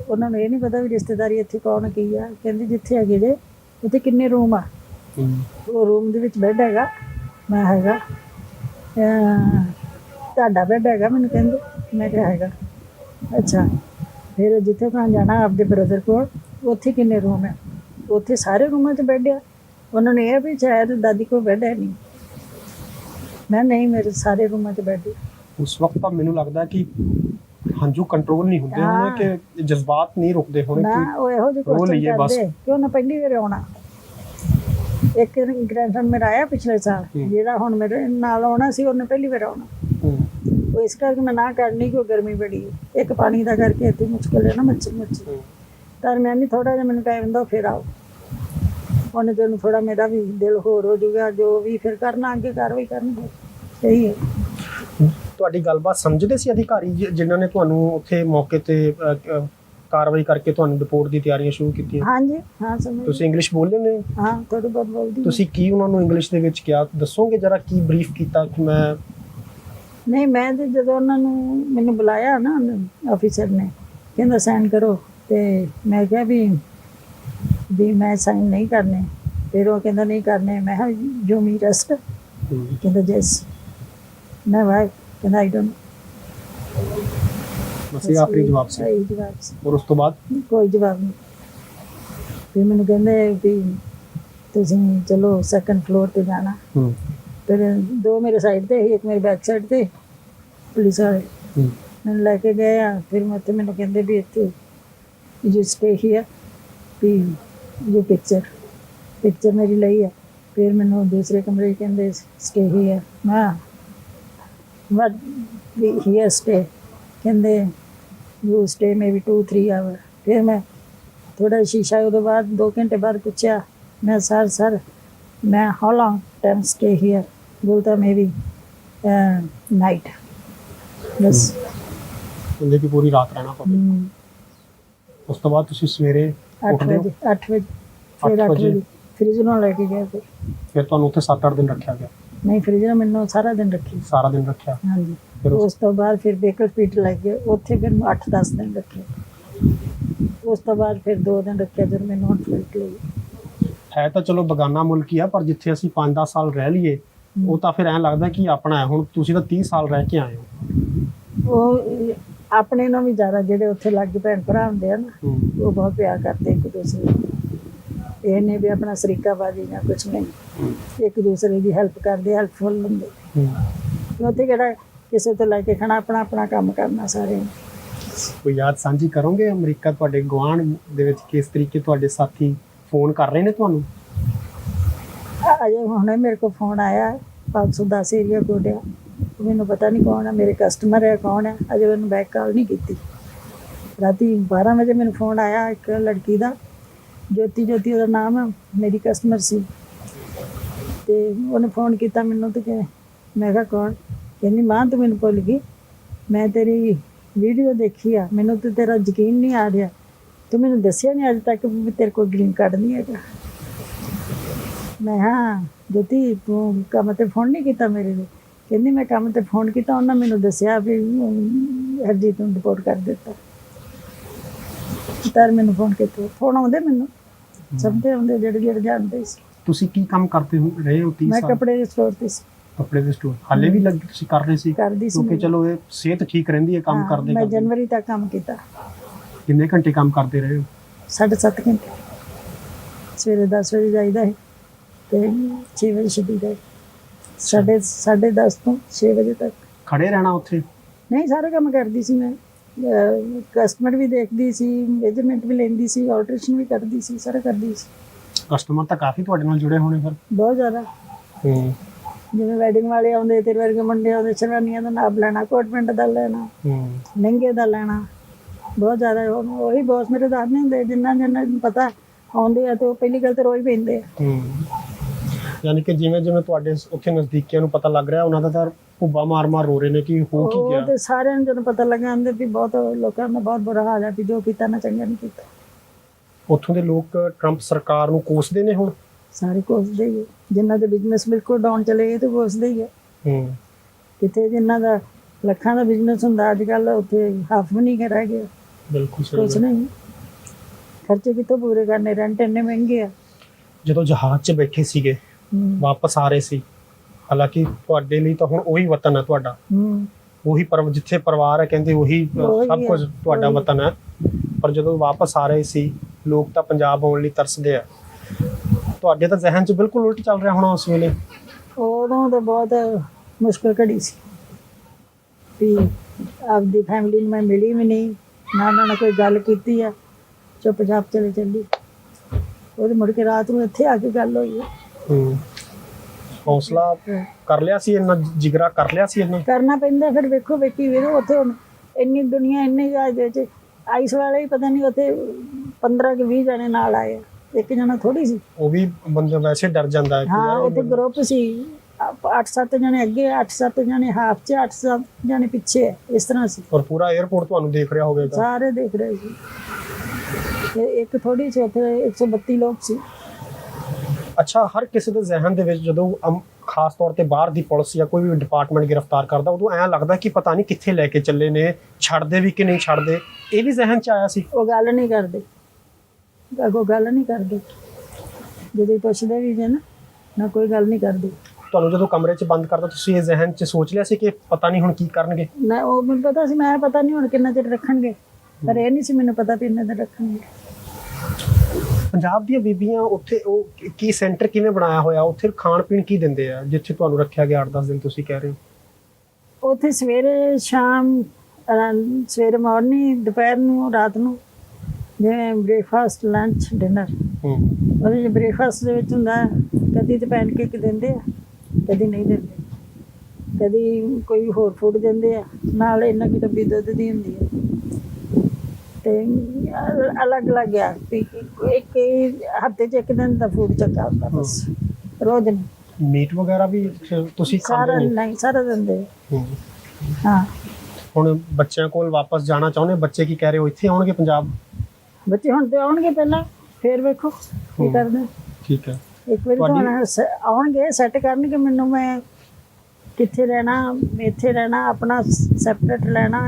ਉਹਨਾਂ ਨੂੰ ਇਹ ਨਹੀਂ ਪਤਾ ਵੀ ਰਿਸ਼ਤੇਦਾਰੀ ਇੱਥੇ ਕੌਣ ਕੀ ਆ? ਕਹਿੰਦੀ ਜਿੱਥੇ ਹੈਗੇ ਜੇ ਉੱਥੇ ਕਿੰਨੇ ਰੂਮ ਆ? ਉਹ ਰੂਮ ਦੇ ਵਿੱਚ ਬੈੱਡ ਹੈਗਾ ਮੈਂ ਹੈਗਾ ਅਹ ਤੁਹਾਡਾ ਬੈੱਡ ਹੈਗਾ ਮੈਨੂੰ ਕਹਿੰਦੇ ਮੈਂ ਕਿਹਾ ਹੈਗਾ। ਅੱਛਾ ਫਿਰ ਜਿੱਥੇ ਤਾਂ ਜਾਣਾ ਆਪਦੇ ਬ੍ਰਦਰ ਕੋਲ ਉੱਥੇ ਕਿੰਨੇ ਰੂਮ ਹੈ? ਉੱਥੇ ਸਾਰੇ ਰੂਮਾਂ 'ਚ ਬੈੱਡ ਆ। ਉਹਨਾਂ ਨੇ ਇਹ ਵੀ ਸ਼ਾਇਦ ਦਾਦੀ ਕੋਲ ਬੈੱਡ ਹੈ ਨਹੀਂ। ਮੈਂ ਨਹੀਂ ਮੇਰੇ ਸਾਰੇ ਰੂਮਾਂ 'ਚ ਬੈੱਡ ਹੈ। ਉਸ ਵਕਤ ਤਾਂ ਮੈਨੂੰ ਲੱਗਦਾ ਕਿ ਹੰਝੂ ਕੰਟਰੋਲ ਨਹੀਂ ਹੁੰਦੇ ਹੋਣੇ ਕਿ ਜਜ਼ਬਾਤ ਨਹੀਂ ਰੁਕਦੇ ਹੋਣੇ ਨਾ ਕਿ ਉਹ ਇਹੋ ਜਿਹੇ ਰੋ ਕੁਐਸਚਨ ਲਈਏ ਬਸ। ਕਰਦੇ ਕਿਉਂ ਨਾ ਪਹਿਲੀ ਵਾਰ ਆਉਣਾ। ਇੱਕ ਗ੍ਰੈਂਡਸਨ ਮੇਰਾ ਆਇਆ ਪਿਛਲੇ ਸਾਲ। ਜਿਹੜਾ ਹੁਣ ਮੇਰੇ ਨਾਲ ਆਉਣਾ ਸੀ ਉਹਨੇ ਪਹਿਲੀ ਵਾਰ ਆਉਣਾ। ਉਹ ਇਸ ਕਰਕੇ ਮੈਂ ਨਾ ਕਰਨੀ ਕਿਉਂ ਗਰਮੀ ਬੜੀ। ਹੈ ਇੱਕ ਪਾਣੀ ਦਾ ਕਰਕੇ ਇੱਥੇ ਮੁਸ਼ਕਿਲ ਹੈ ਨਾ ਮੱਛਰ ਹੂੰ। ਤਾਂ ਮੈਂ ਨਹੀਂ ਥੋੜਾ ਜਿਹਾ ਮੈਨੂੰ ਟਾਈਮ ਦਿਓ ਫਿਰ ਆਓ। ਉਹਨੇ ਤੈਨੂੰ ਥੋੜਾ ਮੇਰਾ ਵੀ ਦਿਲ ਹੋਰ ਹੋ ਜਾਊਗਾ ਜੋ ਵੀ ਫਿਰ ਕਰਨਾ ਅੱਗੇ ਕਾਰਵਾਈ ਕਰਨਗੇ ਸਹੀ ਹੈ। ਤੁਹਾਡੀ ਗੱਲਬਾਤ ਸਮਝਦੇ ਸੀ ਅਧਿਕਾਰੀ ਜਿਨ੍ਹਾਂ ਨੇ ਤੁਹਾਨੂੰ ਉੱਥੇ ਮੌਕੇ ਤੇ ਕਾਰਵਾਈ ਕਰਕੇ ਤੁਹਾਨੂੰ ਰਿਪੋਰਟ ਦੀ ਤਿਆਰੀਆਂ ਸ਼ੁਰੂ ਕੀਤੀਆਂ? ਹਾਂਜੀ ਹਾਂ ਸਮਝ ਤੁਸੀਂ ਇੰਗਲਿਸ਼ ਬੋਲ ਲੈਂਦੇ ਹੋ? ਹਾਂ ਥੋੜੀ ਬਹੁਤ ਬੋਲਦੀ। ਤੁਸੀਂ ਕੀ ਉਹਨਾਂ ਨੂੰ ਇੰਗਲਿਸ਼ ਦੇ ਵਿੱਚ ਕਿਹਾ? ਦੱਸੋਗੇ ਜਰਾ ਕੀ ਬਰੀਫ ਕੀਤਾ ਕਿ ਮੈਂ ਨਹੀਂ ਮੈਂ ਤੇ ਜਦੋਂ ਉਹਨਾਂ ਨੂੰ ਮੈਨੂੰ ਬੁਲਾਇਆ ਨਾ ਆਫੀਸਰ ਨੇ ਕਹਿੰਦਾ ਸਾਈਨ ਕਰੋ ਤੇ ਮੈਂ ਕਿਹਾ ਵੀ ਵੀ ਮੈਂ ਸਾਈਨ ਨਹੀਂ ਕਰਨੇ। ਫਿਰ ਉਹ ਕਹਿੰਦਾ ਨਹੀਂ ਕਰਨੇ। ਮੈਂ ਕਿਹਾ ਜੋ ਮੀ ਰੈਸਟ ਕਹਿੰਦਾ ਜੈਸ ਮੈਂ ਵਾਈ ਕਹਿੰਦਾ ਆਈ ਡੋਨਟ ਬਸ ਇਹ ਆਖਰੀ ਜਵਾਬ ਸੀ। ਸਹੀ ਜਵਾਬ ਸੀ। ਔਰ ਉਸ ਤੋਂ ਬਾਅਦ? ਕੋਈ ਜਵਾਬ ਨਹੀਂ। ਫਿਰ ਮੈਨੂੰ ਕਹਿੰਦੇ ਵੀ ਤੁਸੀਂ ਚਲੋ ਸੈਕੰਡ ਫਲੋਰ ਤੇ ਜਾਣਾ। ਹੂੰ। ਫਿਰ ਦੋ ਮੇਰੇ ਸਾਈਡ ਤੇ ਸੀ, ਇੱਕ ਮੇਰੇ ਬੈਕ ਸਾਈਡ ਤੇ ਪੁਲਿਸ ਵਾਲੇ। ਹੂੰ। ਮੈਨੂੰ ਲੈ ਕੇ ਗਏ ਆ ਫਿਰ ਮੈਂ ਉੱਥੇ ਮੈਨੂੰ ਕਹਿੰਦੇ ਵੀ ਇੱਥੇ ਯੂ ਸਟੇ ਹੀਅਰ ਵੀ ਯੂ ਪਿਕਚਰ ਪਿਕਚਰ ਮੇਰੀ ਲਈ ਆ। ਫਿਰ ਮੈਨੂੰ ਦੂਸਰੇ ਕਮਰੇ 'ਚ ਕਹਿੰਦੇ ਸਟੇ ਹੀਅਰ ਮੈਂ ਵਟ ਵੀ ਹੀਅਰ ਸਟੇ ਕਹਿੰਦੇ ਯੂ ਸਟੇ ਮੇਬੀ 2 3 ਆਵਰ ਫਿਰ ਮੈਂ ਥੋੜਾ ਸ਼ੀਸ਼ਾ ਉਹਦੇ ਬਾਅਦ 2 ਘੰਟੇ ਬਾਅਦ ਪੁੱਛਿਆ ਮੈਂ ਸਰ ਸਰ ਮੈਂ how long time stay here ਬੋਲਤਾ maybe night ਬਸ। ਕਹਿੰਦੇ ਕਿ ਪੂਰੀ ਰਾਤ ਰਹਿਣਾ ਪਵੇ ਉਸ ਤੋਂ ਬਾਅਦ ਤੁਸੀਂ ਸਵੇਰੇ ਅੱਠ ਉੱਠਦੇ ਹੋ? ਵਜੇ ਅੱਠ ਵਜੇ ਫਿਰ ਅੱਠ 8 ਵਜੇ। ਫ੍ਰਿਜ ਨੂੰ ਲੈ ਕੇ ਗਏ ਫਿਰ। ਫਿਰ ਤੁਹਾਨੂੰ ਉੱਥੇ 7-8 ਦਿਨ ਰੱਖਿਆ ਗਿਆ? ਨਹੀਂ ਫ੍ਰਿਜ ਨੇ ਮੈਨੂੰ ਸਾਰਾ ਦਿਨ ਰੱਖੀ ਸਾਰਾ ਦਿਨ ਰੱਖਿਆ? ਹਾਂਜੀ। ਉਸ ਤੋਂ ਬਾਅਦ ਫਿਰ ਬੇਕਰ ਸਪੀਟ ਲੈ ਗਏ ਉੱਥੇ ਫਿਰ 8-10 ਦਿਨ ਰੱਖੇ। ਉਸ ਤੋਂ ਬਾਅਦ ਫਿਰ 2 ਦਿਨ ਰੱਖਿਆ ਜਦ ਮੈਨੂੰ ਹੁਣ ਫਲਾਈਟ ਲਈ ਹੈ ਤਾਂ ਚਲੋ ਬਗਾਨਾ ਮੁਲਕ ਹੀ ਆ ਪਰ ਜਿੱਥੇ ਅਸੀਂ 5-10 ਸਾਲ ਰਹਿ ਲਈਏ ਉਹ ਤਾਂ ਫਿਰ ਐਂ ਲੱਗਦਾ ਕਿ ਆਪਣਾ ਹੈ। ਹੁਣ ਤੁਸੀਂ ਤਾਂ 30 ਸਾਲ ਰਹਿ ਕੇ ਆਏ ਹੋ। ਉਹ ਆਪਣੇ ਨਾਲ ਵੀ ਜ਼ਿਆਦਾ ਜਿਹੜੇ ਉੱਥੇ ਲੱਗੇ ਭੈਣ ਭਰਾ ਹੁੰਦੇ ਆ ਨਾ ਉਹ ਬਹੁਤ ਪਿਆਰ ਕਰਦੇ ਇੱਕ ਦੂਸਰੇ ਨੂੰ। ਇਹ ਨਹੀਂ ਵੀ ਆਪਣਾ ਸਰੀਕਾਬਾਜ਼ੀ ਜਾਂ ਕੁਝ ਨਹੀਂ। ਇੱਕ ਦੂਸਰੇ ਦੀ ਹੈਲਪ ਕਰਦੇ ਹੈਲਪਫੁਲ ਹੁੰਦੇ। ਉੱਥੇ ਕਿਹੜਾ ਕਿਸੇ ਤੋਂ ਲੈ ਕੇ ਖਾਣਾ ਆਪਣਾ ਆਪਣਾ ਕੰਮ ਕਰਨਾ ਸਾਰੇ। ਕੋਈ ਯਾਦ ਸਾਂਝੀ ਕਰੋਗੇ? ਅਮਰੀਕਾ ਤੁਹਾਡੇ ਗੁਆਂਢ ਦੇ ਵਿੱਚ ਕਿਸ ਤਰੀਕੇ ਤੁਹਾਡੇ ਸਾਥੀ ਫੋਨ ਕਰ ਰਹੇ ਨੇ ਤੁਹਾਨੂੰ? ਅਜੇ ਹੁਣੇ ਮੇਰੇ ਕੋਲ ਫੋਨ ਆਇਆ 510 ਏਰੀਆ ਕੋਡ ਆ। ਮੈਨੂੰ ਪਤਾ ਨਹੀਂ ਕੌਣ ਹੈ ਮੇਰੇ ਕਸਟਮਰ ਹੈ ਕੌਣ ਹੈ ਅਜੇ ਮੈਨੂੰ ਬੈਕ ਕਾਲ ਨਹੀਂ ਕੀਤੀ। ਰਾਤੀ 12 ਵਜੇ ਮੈਨੂੰ ਫੋਨ ਆਇਆ ਇੱਕ ਲੜਕੀ ਦਾ ਜੋਤੀ ਜੋਤੀ ਉਹਦਾ ਨਾਮ ਹੈ ਮੇਰੀ ਕਸਟਮਰ ਸੀ। ਤੇ ਉਹਨੇ ਫੋਨ ਕੀਤਾ ਮੈਨੂੰ ਤੇ ਕਿ ਮੈਂ ਕਿਹਾ ਕੌਣ? ਕਹਿੰਦੀ ਮਾਂ ਤੂੰ ਮੈਨੂੰ ਭੁੱਲ ਗਈ। ਮੈਂ ਤੇਰੀ ਵੀਡੀਓ ਦੇਖੀ ਆ। ਮੈਨੂੰ ਤੇ ਤੇਰਾ ਯਕੀਨ ਨਹੀਂ ਆ ਰਿਹਾ। ਤੂੰ ਮੈਨੂੰ ਦੱਸਿਆ ਨਹੀਂ ਅੱਜ ਤੱਕ ਵੀ ਤੇਰੇ ਕੋਲ ਗ੍ਰੀਨ ਕਾਰਡ ਨਹੀਂ ਹੈਗਾ। ਮੈਂ ਹਾਂ ਜੋਤੀ ਤੂੰ ਕੰਮ ਤੇ ਫੋਨ ਨਹੀਂ ਕੀਤਾ ਮੇਰੇ ਲਈ ਕਹਿੰਦੀ ਮੈਂ ਕੰਮ ਤੇ ਫੋਨ ਕੀਤਾ ਉਹਨਾਂ ਮੈਨੂੰ ਦੱਸਿਆ ਵੀ ਹਰਜੀਤ ਨੂੰ ਰਿਪੋਰਟ ਕਰ ਦਿੱਤਾ। ਤਰ ਮੈਨੂੰ ਫੋਨ ਕੀਤਾ। ਫੋਨ ਆਉਂਦੇ ਮੈਨੂੰ। ਸਭ ਦੇ ਆਉਂਦੇ ਜਿਹੜੇ ਜਿਹੜੇ ਜਾਣਦੇ ਸੀ। ਤੁਸੀਂ ਕੀ ਕੰਮ ਕਰਦੇ ਹੋ? ਰਹੇ ਹੋ 30 ਮੈਂ ਸਾਲ? ਕੱਪੜੇ ਦੇ ਸਟੋਰ ਤੇ ਸੀ। ਕੱਪੜੇ ਦੇ ਸਟੋਰ। ਹਾਲੇ ਵੀ ਲੱਗ ਤੁਸੀਂ ਕਰ ਰਹੇ ਸੀ? ਕਰਦੀ ਸੀ ਕਿਉਂਕਿ ਚਲੋ ਇਹ ਸਿਹਤ ਠੀਕ ਰਹਿੰਦੀ ਹੈ ਕੰਮ ਹਾਂ, ਕਰਦੇ ਮੈਂ ਕਰਦੇ। ਜਨਵਰੀ ਤੱਕ ਕੰਮ ਕੀਤਾ। ਕਿੰਨੇ ਘੰਟੇ ਕੰਮ ਕਰਦੇ ਰਹੇ ਹੋ? ਸਾਢੇ ਸੱਤ ਘੰਟੇ। ਸਵੇਰੇ 10 ਵਜੇ ਜਾਈਦਾ ਹੈ ਤੇ 6 ਵਜੇ ਛੁੱਟੀ ਦਾ ਸਾਢੇ ਸਾਢੇ 10 ਤੋਂ 6 ਵਜੇ ਤੱਕ। ਖੜੇ ਰਹਿਣਾ ਉੱਥੇ? ਨਹੀਂ ਸਾਰੇ ਕੰਮ ਕਰਦੀ ਸੀ ਮੈਂ। ਕਸਟਮਰ ਵੀ ਦੇਖਦੀ ਸੀ ਮੇਜਰਮੈਂਟ ਵੀ ਲੈਂਦੀ ਸੀ ਆਲਟਰੇਸ਼ਨ ਵੀ ਕਰਦੀ ਸੀ ਸਾਰਾ ਕਰਦੀ ਸੀ। ਕਸਟਮਰ ਤਾਂ ਕਾਫੀ ਤੁਹਾਡੇ ਨਾਲ ਜੁੜੇ ਹੋਣੇ ਫਿਰ। ਬਹੁਤ ਜ਼ਿਆਦਾ। ਹੂੰ। ਜਿਵੇਂ ਵੈਡਿੰਗ ਵਾਲੇ ਆਉਂਦੇ ਤੇਰੇ ਵਰਗੇ ਮੁੰਡੇ ਆਉਂਦੇ ਸ਼ਰਵਾਨੀਆਂ ਦਾ ਨਾਪ ਲੈਣਾ ਕੋਟ ਪੈਂਟ ਦਾ ਲੈਣਾ ਲਹਿੰਗੇ ਦਾ ਲੈਣਾ ਬਹੁਤ ਜ਼ਿਆਦਾ ਉਹ- ਉਹੀ ਬੌਸ ਮੇਰੇ ਦੱਸ ਨਹੀਂ ਹੁੰਦੇ ਜਿੰਨਾ ਜਿੰਨਾ ਪਤਾ ਆਉਂਦੇ ਆ ਤੇ ਉਹ ਪਹਿਲੀ ਗੱਲ ਤੇ ਰੋਜ਼ ਪੈਂਦੇ ਆ। ਹੂੰ। ਯਾਨੀ ਕਿ ਜਿਵੇਂ ਜਿਵੇਂ ਤੁਹਾਡੇ ਉੱਥੇ ਨਜ਼ਦੀਕੀਆਂ ਨੂੰ ਪਤਾ ਲੱਗ ਰਿਹਾ ਉਹਨਾਂ ਦਾ ਤਾਂ ਭੁੱਬਾ ਮਾਰ ਮਾਰ ਰੋ ਰਹੇ ਨੇ ਕਿ ਹੋ ਕੀ ਉਹ ਗਿਆ? ਤੇ ਸਾਰਿਆਂ ਨੂੰ ਜਦੋਂ ਪਤਾ ਲੱਗਾ ਆਂਦੇ ਵੀ ਬਹੁਤ ਲੋਕਾਂ ਦਾ ਬਹੁਤ ਬੁਰਾ ਹਾਲ ਹੈ ਵੀ ਜੋ ਕੀਤਾ ਨਾ ਚੰਗਾ ਨਹੀਂ ਕੀਤਾ। ਉੱਥੋਂ ਦੇ ਲੋਕ ਟਰੰਪ ਸਰਕਾਰ ਨੂੰ ਕੋਸਦੇ ਨੇ ਹੁਣ? ਸਾਰੇ ਕੋਸਦੇ ਹੀ ਆ। ਜਿਨ੍ਹਾਂ ਦੇ ਬਿਜ਼ਨਸ ਬਿਲਕੁਲ ਡਾਊਨ ਚਲੇ ਗਏ ਤੇ ਕੋਸਦੇ ਹੀ ਆ। ਹੂੰ। ਕਿਤੇ ਜਿਨ੍ਹਾਂ ਦਾ ਲੱਖਾਂ ਦਾ ਬਿਜ਼ਨਸ ਹੁੰਦਾ ਅੱਜ ਕੱਲ ਉੱਥੇ ਹਾਫ ਵੀ ਨਹੀਂ ਰਹਿ ਗਿਆ। ਬਿਲਕੁਲ ਸਹੀ ਗੱਲ। ਨਹੀਂ। ਖਰਚੇ ਕਿੱਥੋਂ ਪੂਰੇ ਕਰਨੇ? ਰੈਂਟ ਇੰਨੇ ਮਹਿੰਗੇ ਆ। ਜਦੋਂ ਜਹਾਜ਼ 'ਚ ਬੈਠੇ ਸੀਗੇ ਹੂੰ। ਵਾਪਸ ਆ ਰਹੇ ਸੀ ਹਾਲਾਂਕਿ ਤੁਹਾਡੇ ਲਈ ਤਾਂ ਹੁਣ ਉਹੀ ਵਤਨ ਹੈ ਤੁਹਾਡਾ। ਹੂੰ। ਉਹੀ ਪਰ ਜਿੱਥੇ ਪਰਿਵਾਰ ਹੈ ਕਹਿੰਦੇ ਉਹੀ ਅ, ਉਹੀ ਸਭ ਹੈ, ਕੁਝ ਤੁਹਾਡਾ ਉਹੀ। ਵਤਨ ਹੈ। ਪਰ ਜਦੋਂ ਵਾਪਸ ਆ ਰਹੇ ਸੀ ਲੋਕ ਤਾਂ ਪੰਜਾਬ ਆਉਣ ਲਈ ਤਰਸਦੇ ਆ। ਤੁਹਾਡੇ ਤਾਂ ਜ਼ਿਹਨ 'ਚ ਬਿਲਕੁਲ ਉਲਟ ਚੱਲ ਰਿਹਾ ਹੋਣਾ ਉਸ ਵੇਲੇ। ਉਦੋਂ ਤਾਂ ਬਹੁਤ ਮੁਸ਼ਕਲ ਘੜੀ ਸੀ। ਵੀ ਆਪਦੀ ਫੈਮਿਲੀ ਨੂੰ ਮੈਂ ਮਿਲੀ ਵੀ ਨਹੀਂ ਨਾ ਉਹਨਾਂ ਨਾਲ ਕੋਈ ਗੱਲ ਕੀਤੀ ਆ ਚੁੱਪਚਾਪ ਚਲੇ ਚੱਲੀ ਉਹਦੇ ਮੁੜ ਕੇ ਰਾਤ ਨੂੰ ਇੱਥੇ ਆ ਕੇ ਗੱਲ ਹੋਈ। ਹੂੰ। ਹੌਸਲਾ ਕਰ ਲਿਆ ਸੀ ਇੰਨਾ ਜਿਗਰਾ ਕਰ ਲਿਆ ਸੀ ਇੰਨਾ? ਕਰਨਾ ਪੈਂਦਾ ਫਿਰ ਵੇਖੋ ਵੇਖੀ ਵੀਰੋ ਉੱਥੇ ਹੁਣ ਇੰਨੀ ਦੁਨੀਆ ਇੰਨੇ ਜਹਾਜ਼ ਦੇ ਵਿੱਚ ਆਈਸ ਵਾਲੇ ਹੀ ਪਤਾ ਨਹੀਂ ਉੱਥੇ 15 ਕਿ 20 ਜਣੇ ਨਾਲ ਆਏ। ਇੱਕ ਜਣਾ ਥੋੜੀ ਸੀ। ਉਹ ਵੀ ਬੰਦਾ ਵੈਸੇ ਡਰ ਜਾਂਦਾ ਹੈ ਕਿ ਹਾਂ ਯਾਰ ਉੱਥੇ ਗਰੁੱਪ ਸੀ। 8-7 ਜਣੇ ਅੱਗੇ 8-7 ਜਣੇ ਹਾਫ 'ਚ 8-7 ਜਣੇ ਪਿੱਛੇ ਇਸ ਤਰ੍ਹਾਂ ਸੀ। ਔਰ ਪੂਰਾ 에어ਪੋਰਟ ਤੁਹਾਨੂੰ ਦੇਖ ਰਿਹਾ ਹੋਵੇਗਾ। ਸਾਰੇ ਦੇਖ ਰਹੇ ਸੀ। ਤੇ ਇੱਕ ਥੋੜੀ ਸੀ ਉੱਥੇ 132 ਲੋਕ ਸੀ। ਅੱਛਾ ਹਰ ਕਿਸੇ ਦੇ ਜ਼ਿਹਨ ਦੇ ਵਿੱਚ ਜਦੋਂ ਅਮ- ਖਾਸ ਤੌਰ ਤੇ ਬਾਹਰ ਦੀ ਪੁਲਿਸ ਜਾਂ ਕੋਈ ਵੀ ਡਿਪਾਰਟਮੈਂਟ ਗ੍ਰਿਫਤਾਰ ਕਰਦਾ ਉਦੋਂ ਐਂ ਲੱਗਦਾ ਕਿ ਪਤਾ ਨਹੀਂ ਕਿੱਥੇ ਲੈ ਕੇ ਚੱਲੇ ਨੇ ਛੱਡਦੇ ਵੀ ਕਿ ਨਹੀਂ ਛੱਡਦੇ। ਇਹ ਵੀ ਜ਼ਿਹਨ 'ਚ ਆਇਆ ਸੀ? ਉਹ ਗੱਲ ਨਹੀਂ ਕਰਦੇ। ਅੱਗੋਂ ਗੱਲ ਨਹੀਂ ਕਰਦੇ। ਜਦੋਂ ਪੁੱਛਦੇ ਵੀ ਜੇ ਨਾ ਨਾ ਕੋਈ ਗੱਲ ਨਹੀਂ ਕਰਦੇ। ਤੁਹਾਨੂੰ ਜਦੋਂ ਕਮਰੇ 'ਚ ਬੰਦ ਕਰਦਾ ਤੁਸੀਂ ਇਹ ਜ਼ਿਹਨ 'ਚ ਸੋਚ ਲਿਆ ਸੀ ਕਿ ਪਤਾ ਨਹੀਂ ਹੁਣ ਕੀ ਕਰਨਗੇ? ਨਾ ਉਹ ਮੈਨੂੰ ਪਤਾ ਸੀ ਮੈਂ ਪਤਾ ਨਹੀਂ ਹੁਣ ਕਿੰਨਾ ਚਿਰ ਰੱਖਣਗੇ। ਪਰ ਇਹ ਨਹੀਂ ਸੀ ਮੈਨੂੰ ਪਤਾ ਵੀ ਇੰਨੇ ਦਿਨ ਰੱਖਣਗੇ। ਪੰਜਾਬ ਦੀਆਂ ਬੀਬੀਆਂ ਉੱਥੇ ਉਹ ਕੀ- ਸੈਂਟਰ ਕਿਵੇਂ ਬਣਾਇਆ ਹੋਇਆ? ਉੱਥੇ ਖਾਣ ਪੀਣ ਕੀ ਦਿੰਦੇ ਆ ਜਿੱਥੇ ਤੁਹਾਨੂੰ ਰੱਖਿਆ ਗਿਆ 8-10 ਦਿਨ ਤੁਸੀਂ ਕਹਿ ਰਹੇ ਹੋ? ਉੱਥੇ ਸਵੇਰੇ ਸ਼ਾਮ ਸਵੇਰੇ ਮਾਰਨਿੰਗ ਦੁਪਹਿਰ ਨੂੰ ਰਾਤ ਨੂੰ ਜਿਵੇਂ ਬ੍ਰੇਕਫਾਸਟ ਲੰਚ ਡਿਨਰ ਹੂੰ। ਉਹਦੇ ਵਿੱਚ ਬ੍ਰੇਕਫਾਸਟ ਦੇ ਵਿੱਚ ਹੁੰਦਾ ਕਦੀ ਤੇ ਪੈਨਕੇਕ ਦਿੰਦੇ ਆ ਕਦੀ ਨਹੀਂ ਦਿੰਦੇ। ਕਦੀ ਕੋਈ ਹੋਰ ਫੂਡ ਦਿੰਦੇ ਆ ਨਾਲ ਇਹਨਾਂ ਕੀ ਡੱਬੀ ਦੁੱਧ ਦੀ ਹੁੰਦੀ ਹੈ ਤੇ ਅਲੱਗ ਅਲੱਗ ਆ ਇੱਕ ਹਫ਼ਤੇ ਚ ਇੱਕ ਦਿਨ ਦਾ ਫੂਡ ਚੱਕਾ ਹੁੰਦਾ ਬਸ ਰੋਜ਼ ਨਹੀਂ। ਮੀਟ ਵਗੈਰਾ ਵੀ ਤੁਸੀਂ ਸਾਰਾ ਖਾਂਦੇ ਨਹੀਂ ਸਾਰਾ ਦਿੰਦੇ। ਹੂੰ। ਹਾਂ। ਹੁਣ ਬੱਚਿਆਂ ਕੋਲ ਵਾਪਸ ਜਾਣਾ ਚਾਹੁੰਦੇ ਬੱਚੇ ਕੀ ਕਹਿ ਰਹੇ ਹੋ ਇੱਥੇ ਆਉਣਗੇ ਪੰਜਾਬ? ਬੱਚੇ ਹੁਣ ਤੇ ਆਉਣਗੇ ਪਹਿਲਾਂ ਫੇਰ ਵੇਖੋ ਕੀ। ਕਰਦੇ। ਠੀਕ ਹੈ। ਇੱਕ ਵਾਰੀ ਸ- ਆਉਣਗੇ ਸੈੱਟ ਕਰਨਗੇ ਮੈਨੂੰ ਮੈਂ ਕਿੱਥੇ ਰਹਿਣਾ ਇੱਥੇ ਰਹਿਣਾ ਆਪਣਾ ਸੈਪਰੇਟ ਲੈਣਾ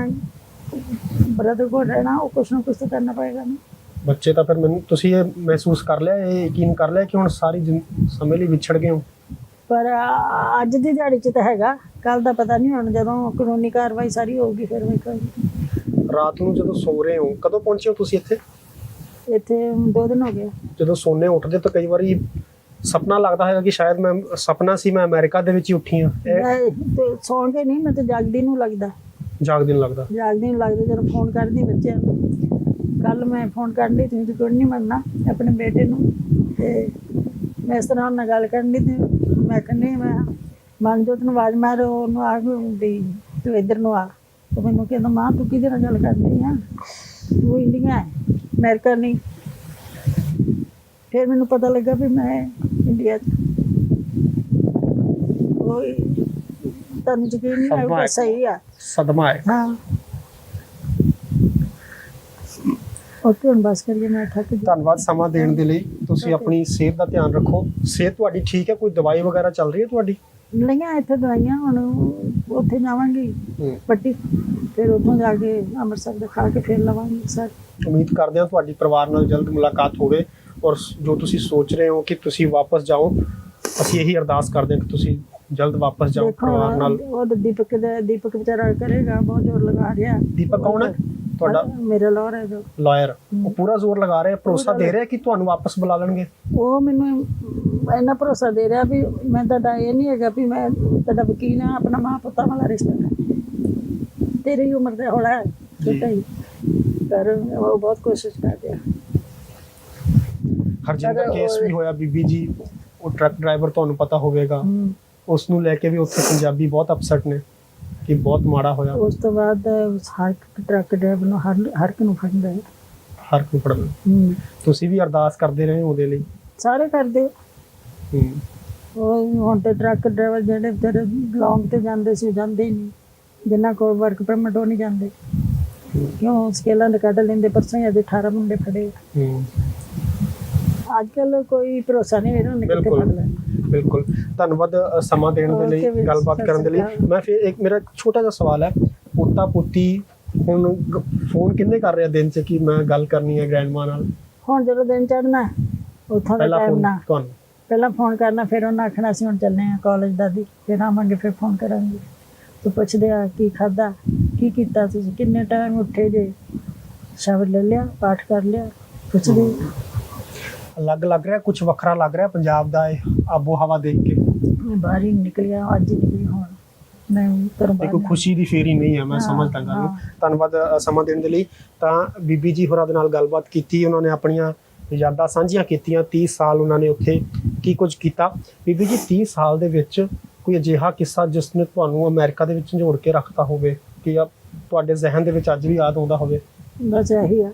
ਬ੍ਰਦਰ ਕੋਲ ਰਹਿਣਾ ਉਹ ਕੁਛ ਨਾ ਕੁਛ ਤਾਂ ਕਰਨਾ ਪਏਗਾ ਨਾ। ਬੱਚੇ ਤਾਂ ਫਿਰ ਮੈਨੂੰ ਤੁਸੀਂ ਇਹ ਮਹਿਸੂਸ ਕਰ ਲਿਆ ਇਹ ਯਕੀਨ ਕਰ ਲਿਆ ਕਿ ਹੁਣ ਸਾਰੀ ਜ਼ਿੰ- ਸਮੇਂ ਲਈ ਵਿਛੜ ਗਏ ਹੋ? ਪਰ ਅੱਜ ਦੀ ਦਿਹਾੜੀ 'ਚ ਤਾਂ ਹੈਗਾ ਕੱਲ ਦਾ ਪਤਾ ਨਹੀਂ ਹੁਣ ਜਦੋਂ ਕਾਨੂੰਨੀ ਕਾਰਵਾਈ ਸਾਰੀ ਹੋਊਗੀ ਫਿਰ ਵੇਖਾਂਗੇ। ਰਾਤ ਨੂੰ ਜਦੋਂ ਸੋ ਰਹੇ ਹੋ ਕਦੋਂ ਪਹੁੰਚੇ ਹੋ ਤੁਸੀਂ ਇੱਥੇ? ਇੱਥੇ ਦੋ ਦਿਨ ਹੋ ਗਏ। ਜਦੋਂ ਸੋਨੇ ਉੱਠਦੇ ਤਾਂ ਕਈ ਵਾਰੀ ਸੁਪਨਾ ਲੱਗਦਾ ਹੈਗਾ ਕਿ ਸ਼ਾਇਦ ਮੈਂ ਸੁਪਨਾ ਸੀ ਮੈਂ ਅਮਰੀਕਾ ਦੇ ਵਿੱਚ ਹੀ ਉੱਠੀ ਮੈਂ ਤੇ ਸੌਣ ਕੇ ਨਹੀਂ ਮੈਂ ਤਾਂ ਜਾਗਦੀ ਨੂੰ ਲੱਗਦਾ। ਜਾਗਦੇ ਨੂੰ ਲੱਗਦਾ। ਜਾਗਦੀ ਨੂੰ ਲੱਗਦਾ ਜਦੋਂ ਫੋਨ ਕਰਦੀ ਬੱਚਿਆਂ ਨੂੰ। ਕੱਲ ਮੈਂ ਫੋਨ ਕਰਨ ਦੀ ਤੁਸੀਂ ਕੋਈ ਨਹੀਂ ਮੰਨਣਾ ਆਪਣੇ ਬੇਟੇ ਨੂੰ। ਤੇ ਮੈਂ ਇਸ ਤਰ੍ਹਾਂ ਨਾਲ ਗੱਲ ਕਰਨ ਤੇ ਮੈਂ ਕਹਿੰਦੀ ਮੈਂ ਮਨਜੋਤ ਨੂੰ ਆਵਾਜ਼ ਮਾਰੋ ਉਹਨੂੰ ਆ ਵੀ ਤੂੰ ਇੱਧਰ ਨੂੰ ਆ। ਉਹ ਮੈਨੂੰ ਕਹਿੰਦਾ ਮਾਂ ਤੂੰ ਕਿਹਦੇ ਨਾਲ ਗੱਲ ਕਰਦੀ ਆ? ਤੂੰ ਇੰਡੀਆ ਹੈ? ਅਮਰੀਕਾ ਨਹੀਂ। ਫਿਰ ਮੈਨੂੰ ਪਤਾ ਲੱਗਾ ਵੀ ਮੈਂ ਇੰਡੀਆ 'ਚ। ਉਹ ਤੁਹਾਨੂੰ ਯਕੀਨ ਨਹੀਂ ਸਦਮਾ ਹੈ। ਸਹੀ ਆ। ਸਦਮਾ ਹੈ ਹਾਂ। ਓਕੇ ਹੁਣ ਬਸ ਕਰੀਏ ਮੈਂ ਥੱਕ ਗਈ। ਧੰਨਵਾਦ ਸਮਾਂ ਦੇਣ ਦੇ ਲਈ। ਤੁਸੀਂ ਆਪਣੀ ਸਿਹਤ ਦਾ ਧਿਆਨ ਰੱਖੋ। ਸਿਹਤ ਤੁਹਾਡੀ ਠੀਕ ਹੈ? ਕੋਈ ਦਵਾਈ ਵਗੈਰਾ ਚੱਲ ਰਹੀ ਹੈ ਤੁਹਾਡੀ? ਲਈਆਂ ਇੱਥੇ ਦਵਾਈਆਂ ਹੁਣ ਉੱਥੇ ਜਾਵਾਂਗੀ। ਹੂੰ। ਪੱਟੀ ਫਿਰ ਉੱਥੋਂ ਜਾ ਕੇ ਅੰਮ੍ਰਿਤਸਰ ਦਿਖਾ ਕੇ ਫਿਰ ਲਵਾਂਗੀ ਸਰ ਉਮੀਦ ਕਰਦੇ ਹਾਂ ਤੁਹਾਡੀ ਪਰਿਵਾਰ ਨਾਲ ਜਲਦ ਮੁਲਾਕਾਤ ਹੋਵੇ ਔਰ ਸ- ਜੋ ਤੁਸੀਂ ਸੋਚ ਰਹੇ ਹੋ ਕਿ ਤੁਸੀਂ ਵਾਪਸ ਜਾਓ ਅਸੀਂ ਇਹੀ ਅਰਦਾਸ ਕਰਦੇ ਹਾਂ ਕਿ ਤੁਸੀਂ ਜਲਦ ਵਾਪਸ ਜਾਓ ਦੇਖੋ ਪਰਿਵਾਰ ਨਾਲ। ਉਹ ਤਾਂ ਦੀਪਕ ਦਾ ਦੀਪਕ ਵਿਚਾਰਾ ਕਰੇਗਾ ਬਹੁਤ ਜ਼ੋਰ ਲਗਾ ਰਿਹਾ। ਦੀਪਕ ਕੌਣ ਹੈ? ਤੁਹਾਡਾ ਮੇਰਾ ਲੋਰ ਹੈ ਜੋ। ਲਾਇਰ ਉਹ ਪੂਰਾ ਜ਼ੋਰ ਲਗਾ ਰਿਹਾ ਭਰੋਸਾ ਦੇ ਰਿਹਾ ਕਿ ਤੁਹਾਨੂੰ ਵਾਪਸ ਬੁਲਾ ਲੈਣਗੇ? ਉਹ ਮੈਨੂੰ ਇੰਨਾ ਭਰੋਸਾ ਦੇ ਰਿਹਾ ਵੀ ਮੈਂ ਤੁਹਾਡਾ ਇਹ ਨਹੀਂ ਹੈਗਾ ਵੀ ਮੈਂ ਤੁਹਾਡਾ ਵਕੀਲ ਹਾਂ ਆਪਣਾ ਮਾਂ ਪੁੱਤਾਂ ਵਾਲਾ ਰਿਸ਼ਤਾ ਹੈ। ਤੇਰੀ ਉਮਰ ਦਾ ਹੋਲਾ ਹੈ ਛੋਟਾ ਹੀ ਪਰ ਉਹ ਬਹੁਤ ਕੋਸ਼ਿਸ਼ ਕਰ ਰਿਹਾ। ਹਰਜਿੰਦਰ ਕੇਸ ਵੀ ਹੋਇਆ ਬੀਬੀ ਜੀ ਉਹ ਟਰੱਕ ਡਰਾਈਵਰ ਤੁਹਾਨੂੰ ਪਤਾ ਹੋਵੇਗਾ। ਉਸ ਨੂੰ ਲੈ ਕੇ ਵੀ ਉੱਥੇ ਪੰਜਾਬੀ ਬਹੁਤ ਅਪਸੈਟ ਨੇ। ਕਿ ਬਹੁਤ ਮਾੜਾ ਹੋਇਆ। ਉਸ ਤੋਂ ਬਾਅਦ ਹਰ ਇੱਕ ਟਰੱਕ ਡਰਾਈਵਰ ਨੂੰ ਹਰ ਹਰ ਇੱਕ ਨੂੰ ਫੜਦਾ ਹੈ। ਹਰ ਕੋਈ ਪੜਦਾ ਹਮ, ਤੁਸੀਂ ਵੀ ਅਰਦਾਸ ਕਰਦੇ ਰਹੇ ਹੋ ਉਹਦੇ ਲਈ? ਸਾਰੇ ਕਰਦੇ। ਹਮ, ਉਹ ਹੁਣ ਤੇ ਟਰੱਕ ਡਰਾਈਵਰ ਜਿਹੜੇ ਫਿਰ ਲੌਂਗ ਤੇ ਜਾਂਦੇ ਸੀ ਉਹ ਜਾਂਦੇ ਹੀ ਨਹੀਂ। ਜਿਨ੍ਹਾਂ ਕੋਲ ਵਰਕ ਪਰਮਿਟ ਉਹ ਨਹੀਂ ਜਾਂਦੇ। ਕਿਉਂ? ਸਕੇਲਾਂ ਦੇ ਕੱਢ ਲੈਂਦੇ ਪਰਸੋਂ ਹੀ ਅੱਜ 18 ਮੁੰਡੇ ਫੜੇ। ਹਮ, ਅੱਜ ਕੱਲ ਕੋਈ ਭਰੋਸਾ ਨਹੀਂ ਇਹਨਾਂ ਨੇ ਕਿੱਥੇ ਬਿਲਕੁਲ। ਫੜ ਲੈਣਾ ਬਿਲਕੁਲ। ਧੰਨਵਾਦ ਅ, ਸਮਾਂ ਦੇਣ ਦੇ Okay, ਲਈ ਵੀਰ, ਗੱਲਬਾਤ ਸਤਿ ਕਰਨ ਦੇ ਲਈ। ਅਕਾਲ। ਮੈਂ ਫਿਰ ਇੱਕ ਮੇਰਾ ਛੋਟਾ ਜਿਹਾ ਸਵਾਲ ਹੈ। ਪੋਤਾ ਪੁੱਤੀ ਹੁਣ ਗ- ਫੋਨ ਕਿੰਨੇ ਕਰ ਰਿਹਾ ਦਿਨ 'ਚ ਕਿ ਮੈਂ ਗੱਲ ਕਰਨੀ ਹੈ ਗ੍ਰੈਂਡਮਾ ਨਾਲ? ਹੁਣ ਜਦੋਂ ਦਿਨ ਚੜਨਾ ਉੱਥੋਂ ਦਾ ਪਹਿਲਾ ਟਾਈਮ ਫੋਨ ਨਾ ਤੁਹਾਨੂੰ। ਪਹਿਲਾਂ ਫੋਨ ਕਰਨਾ ਫਿਰ ਉਹਨਾਂ ਆਖਣਾ ਸੀ ਹੁਣ ਚੱਲੇ ਆ ਕਾਲਜ ਦਾਦੀ ਫਿਰ ਆਵਾਂਗੇ ਫਿਰ ਫੋਨ ਕਰਾਂਗੇ। ਤੂੰ ਪੁੱਛਦੇ ਆ ਕੀ ਖਾਦਾ ਕੀ ਕੀਤਾ ਤੁਸੀਂ? ਕਿੰਨੇ ਟਾਈਮ ਉੱਠੇ ਜੇ? ਸ਼ਬਦ ਲੈ ਲਿਆ ਪਾਠ ਕਰ ਲਿਆ? ਪੁੱਛਦੇ। ਅਲੱਗ ਲੱਗ ਰਿਹਾ ਕੁਝ ਵੱਖਰਾ ਲੱਗ ਰਿਹਾ ਪੰਜਾਬ ਦਾ ਇਹ ਆਬੋ ਹਵਾ ਦੇਖ ਕੇ? ਮੈਂ ਬਾਹਰ ਹੀ ਨਿਕਲਿਆ ਅੱਜ ਹੀ ਨਿਕਲੀ ਹੁਣ। ਮੈਂ ਘਰੋਂ ਬਾਹਰ ਕੋਈ ਖੁਸ਼ੀ ਦੀ ਫੇਰੀ ਨਹੀਂ ਹੈ ਮੈਂ ਸਮਝਦਾ ਗੱਲ ਨੂੰ। ਧੰਨਵਾਦ ਸਮਾਂ ਦੇਣ ਦੇ ਲਈ। ਤਾਂ ਬੀਬੀ ਜੀ ਹੋਰਾਂ ਦੇ ਨਾਲ ਗੱਲਬਾਤ ਕੀਤੀ ਉਹਨਾਂ ਨੇ ਆਪਣੀਆਂ ਯਾਦਾਂ ਸਾਂਝੀਆਂ ਕੀਤੀਆਂ 30 ਸਾਲ ਉਹਨਾਂ ਨੇ ਉੱਥੇ ਕੀ ਕੁਝ ਕੀਤਾ। ਬੀਬੀ ਜੀ 30 ਸਾਲ ਦੇ ਵਿੱਚ ਕੋਈ ਅਜਿਹਾ ਕਿੱਸਾ ਜਿਸ ਨੇ ਤੁਹਾਨੂੰ ਅਮਰੀਕਾ ਦੇ ਵਿੱਚ ਝੰਜੋੜ ਕੇ ਰੱਖਤਾ ਹੋਵੇ ਕਿ ਆ ਤੁਹਾਡੇ ਜ਼ਿਹਨ ਦੇ ਵਿੱਚ ਅੱਜ ਵੀ ਯਾਦ ਆਉਂਦਾ ਹੋਵੇ? ਬਸ ਇਹੀ ਆ।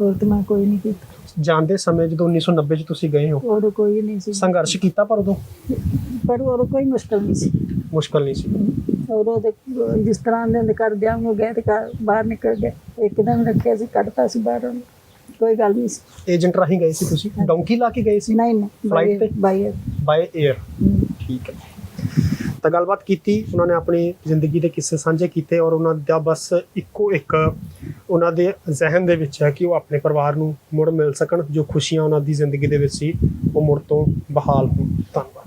ਹੋਰ ਤਾਂ ਮੈਂ ਕੋਈ ਨਹੀਂ ਕੀਤਾ। ਜਾਂਦੇ ਸਮੇਂ ਜਦੋਂ 1990 ਚ ਤੁਸੀਂ ਗਏ ਹੋ ਹੋਰ ਕੋਈ ਨਹੀਂ ਸੀ। ਸੰਘਰਸ਼ ਕੀਤਾ ਪਰ ਉਦੋਂ? ਪਰ ਹੋਰ ਕੋਈ ਮੁਸ਼ਕਲ ਨਹੀਂ ਸੀ। ਮੁਸ਼ਕਲ ਨਹੀਂ ਸੀ। ਉਦੋਂ ਤੇ ਜਿਸ ਤਰ੍ਹਾਂ ਦੇ ਕਰ ਦਿਆਂ ਨੂੰ ਗਏ ਤੇ ਘਰ- ਬਾਹਰ ਨਿਕਲ ਗਏ ਇੱਕਦਮ ਰੱਖਿਆ ਸੀ ਕੱਢਤਾ ਸੀ ਬਾਹਰ। ਕੋਈ ਗੱਲ ਨਹੀਂ ਸੀ। ਏਜੰਟ ਰਾਹੀਂ ਗਏ ਸੀ ਤੁਸੀਂ? ਡੌਂਕੀ ਲਾ ਕੇ ਗਏ ਸੀ? ਨਹੀਂ ਨਹੀਂ Flight ਤੇ? ਬਾਈ ਬਾਏ 에ਅਰ ਠੀਕ ਹੈ। ਤਾਂ ਗੱਲਬਾਤ ਕੀਤੀ, ਉਹਨਾਂ ਨੇ ਆਪਣੀ ਜ਼ਿੰਦਗੀ ਦੇ ਕਿੱਸੇ ਸਾਂਝੇ ਕੀਤੇ ਔਰ ਉਹਨਾਂ ਦਾ ਬਸ ਇੱਕੋ ਇੱਕ ਉਹਨਾਂ ਦੇ ਜ਼ਿਹਨ ਦੇ ਵਿੱਚ ਹੈ ਕਿ ਉਹ ਆਪਣੇ ਪਰਿਵਾਰ ਨੂੰ ਮੁੜ ਮਿਲ ਸਕਣ, ਜੋ ਖੁਸ਼ੀਆਂ ਉਹਨਾਂ ਦੀ ਜ਼ਿੰਦਗੀ ਦੇ ਵਿੱਚ ਸੀ, ਉਹ ਮੁੜ ਤੋਂ ਬਹਾਲ ਹੋਣ। ਧੰਨਵਾਦ।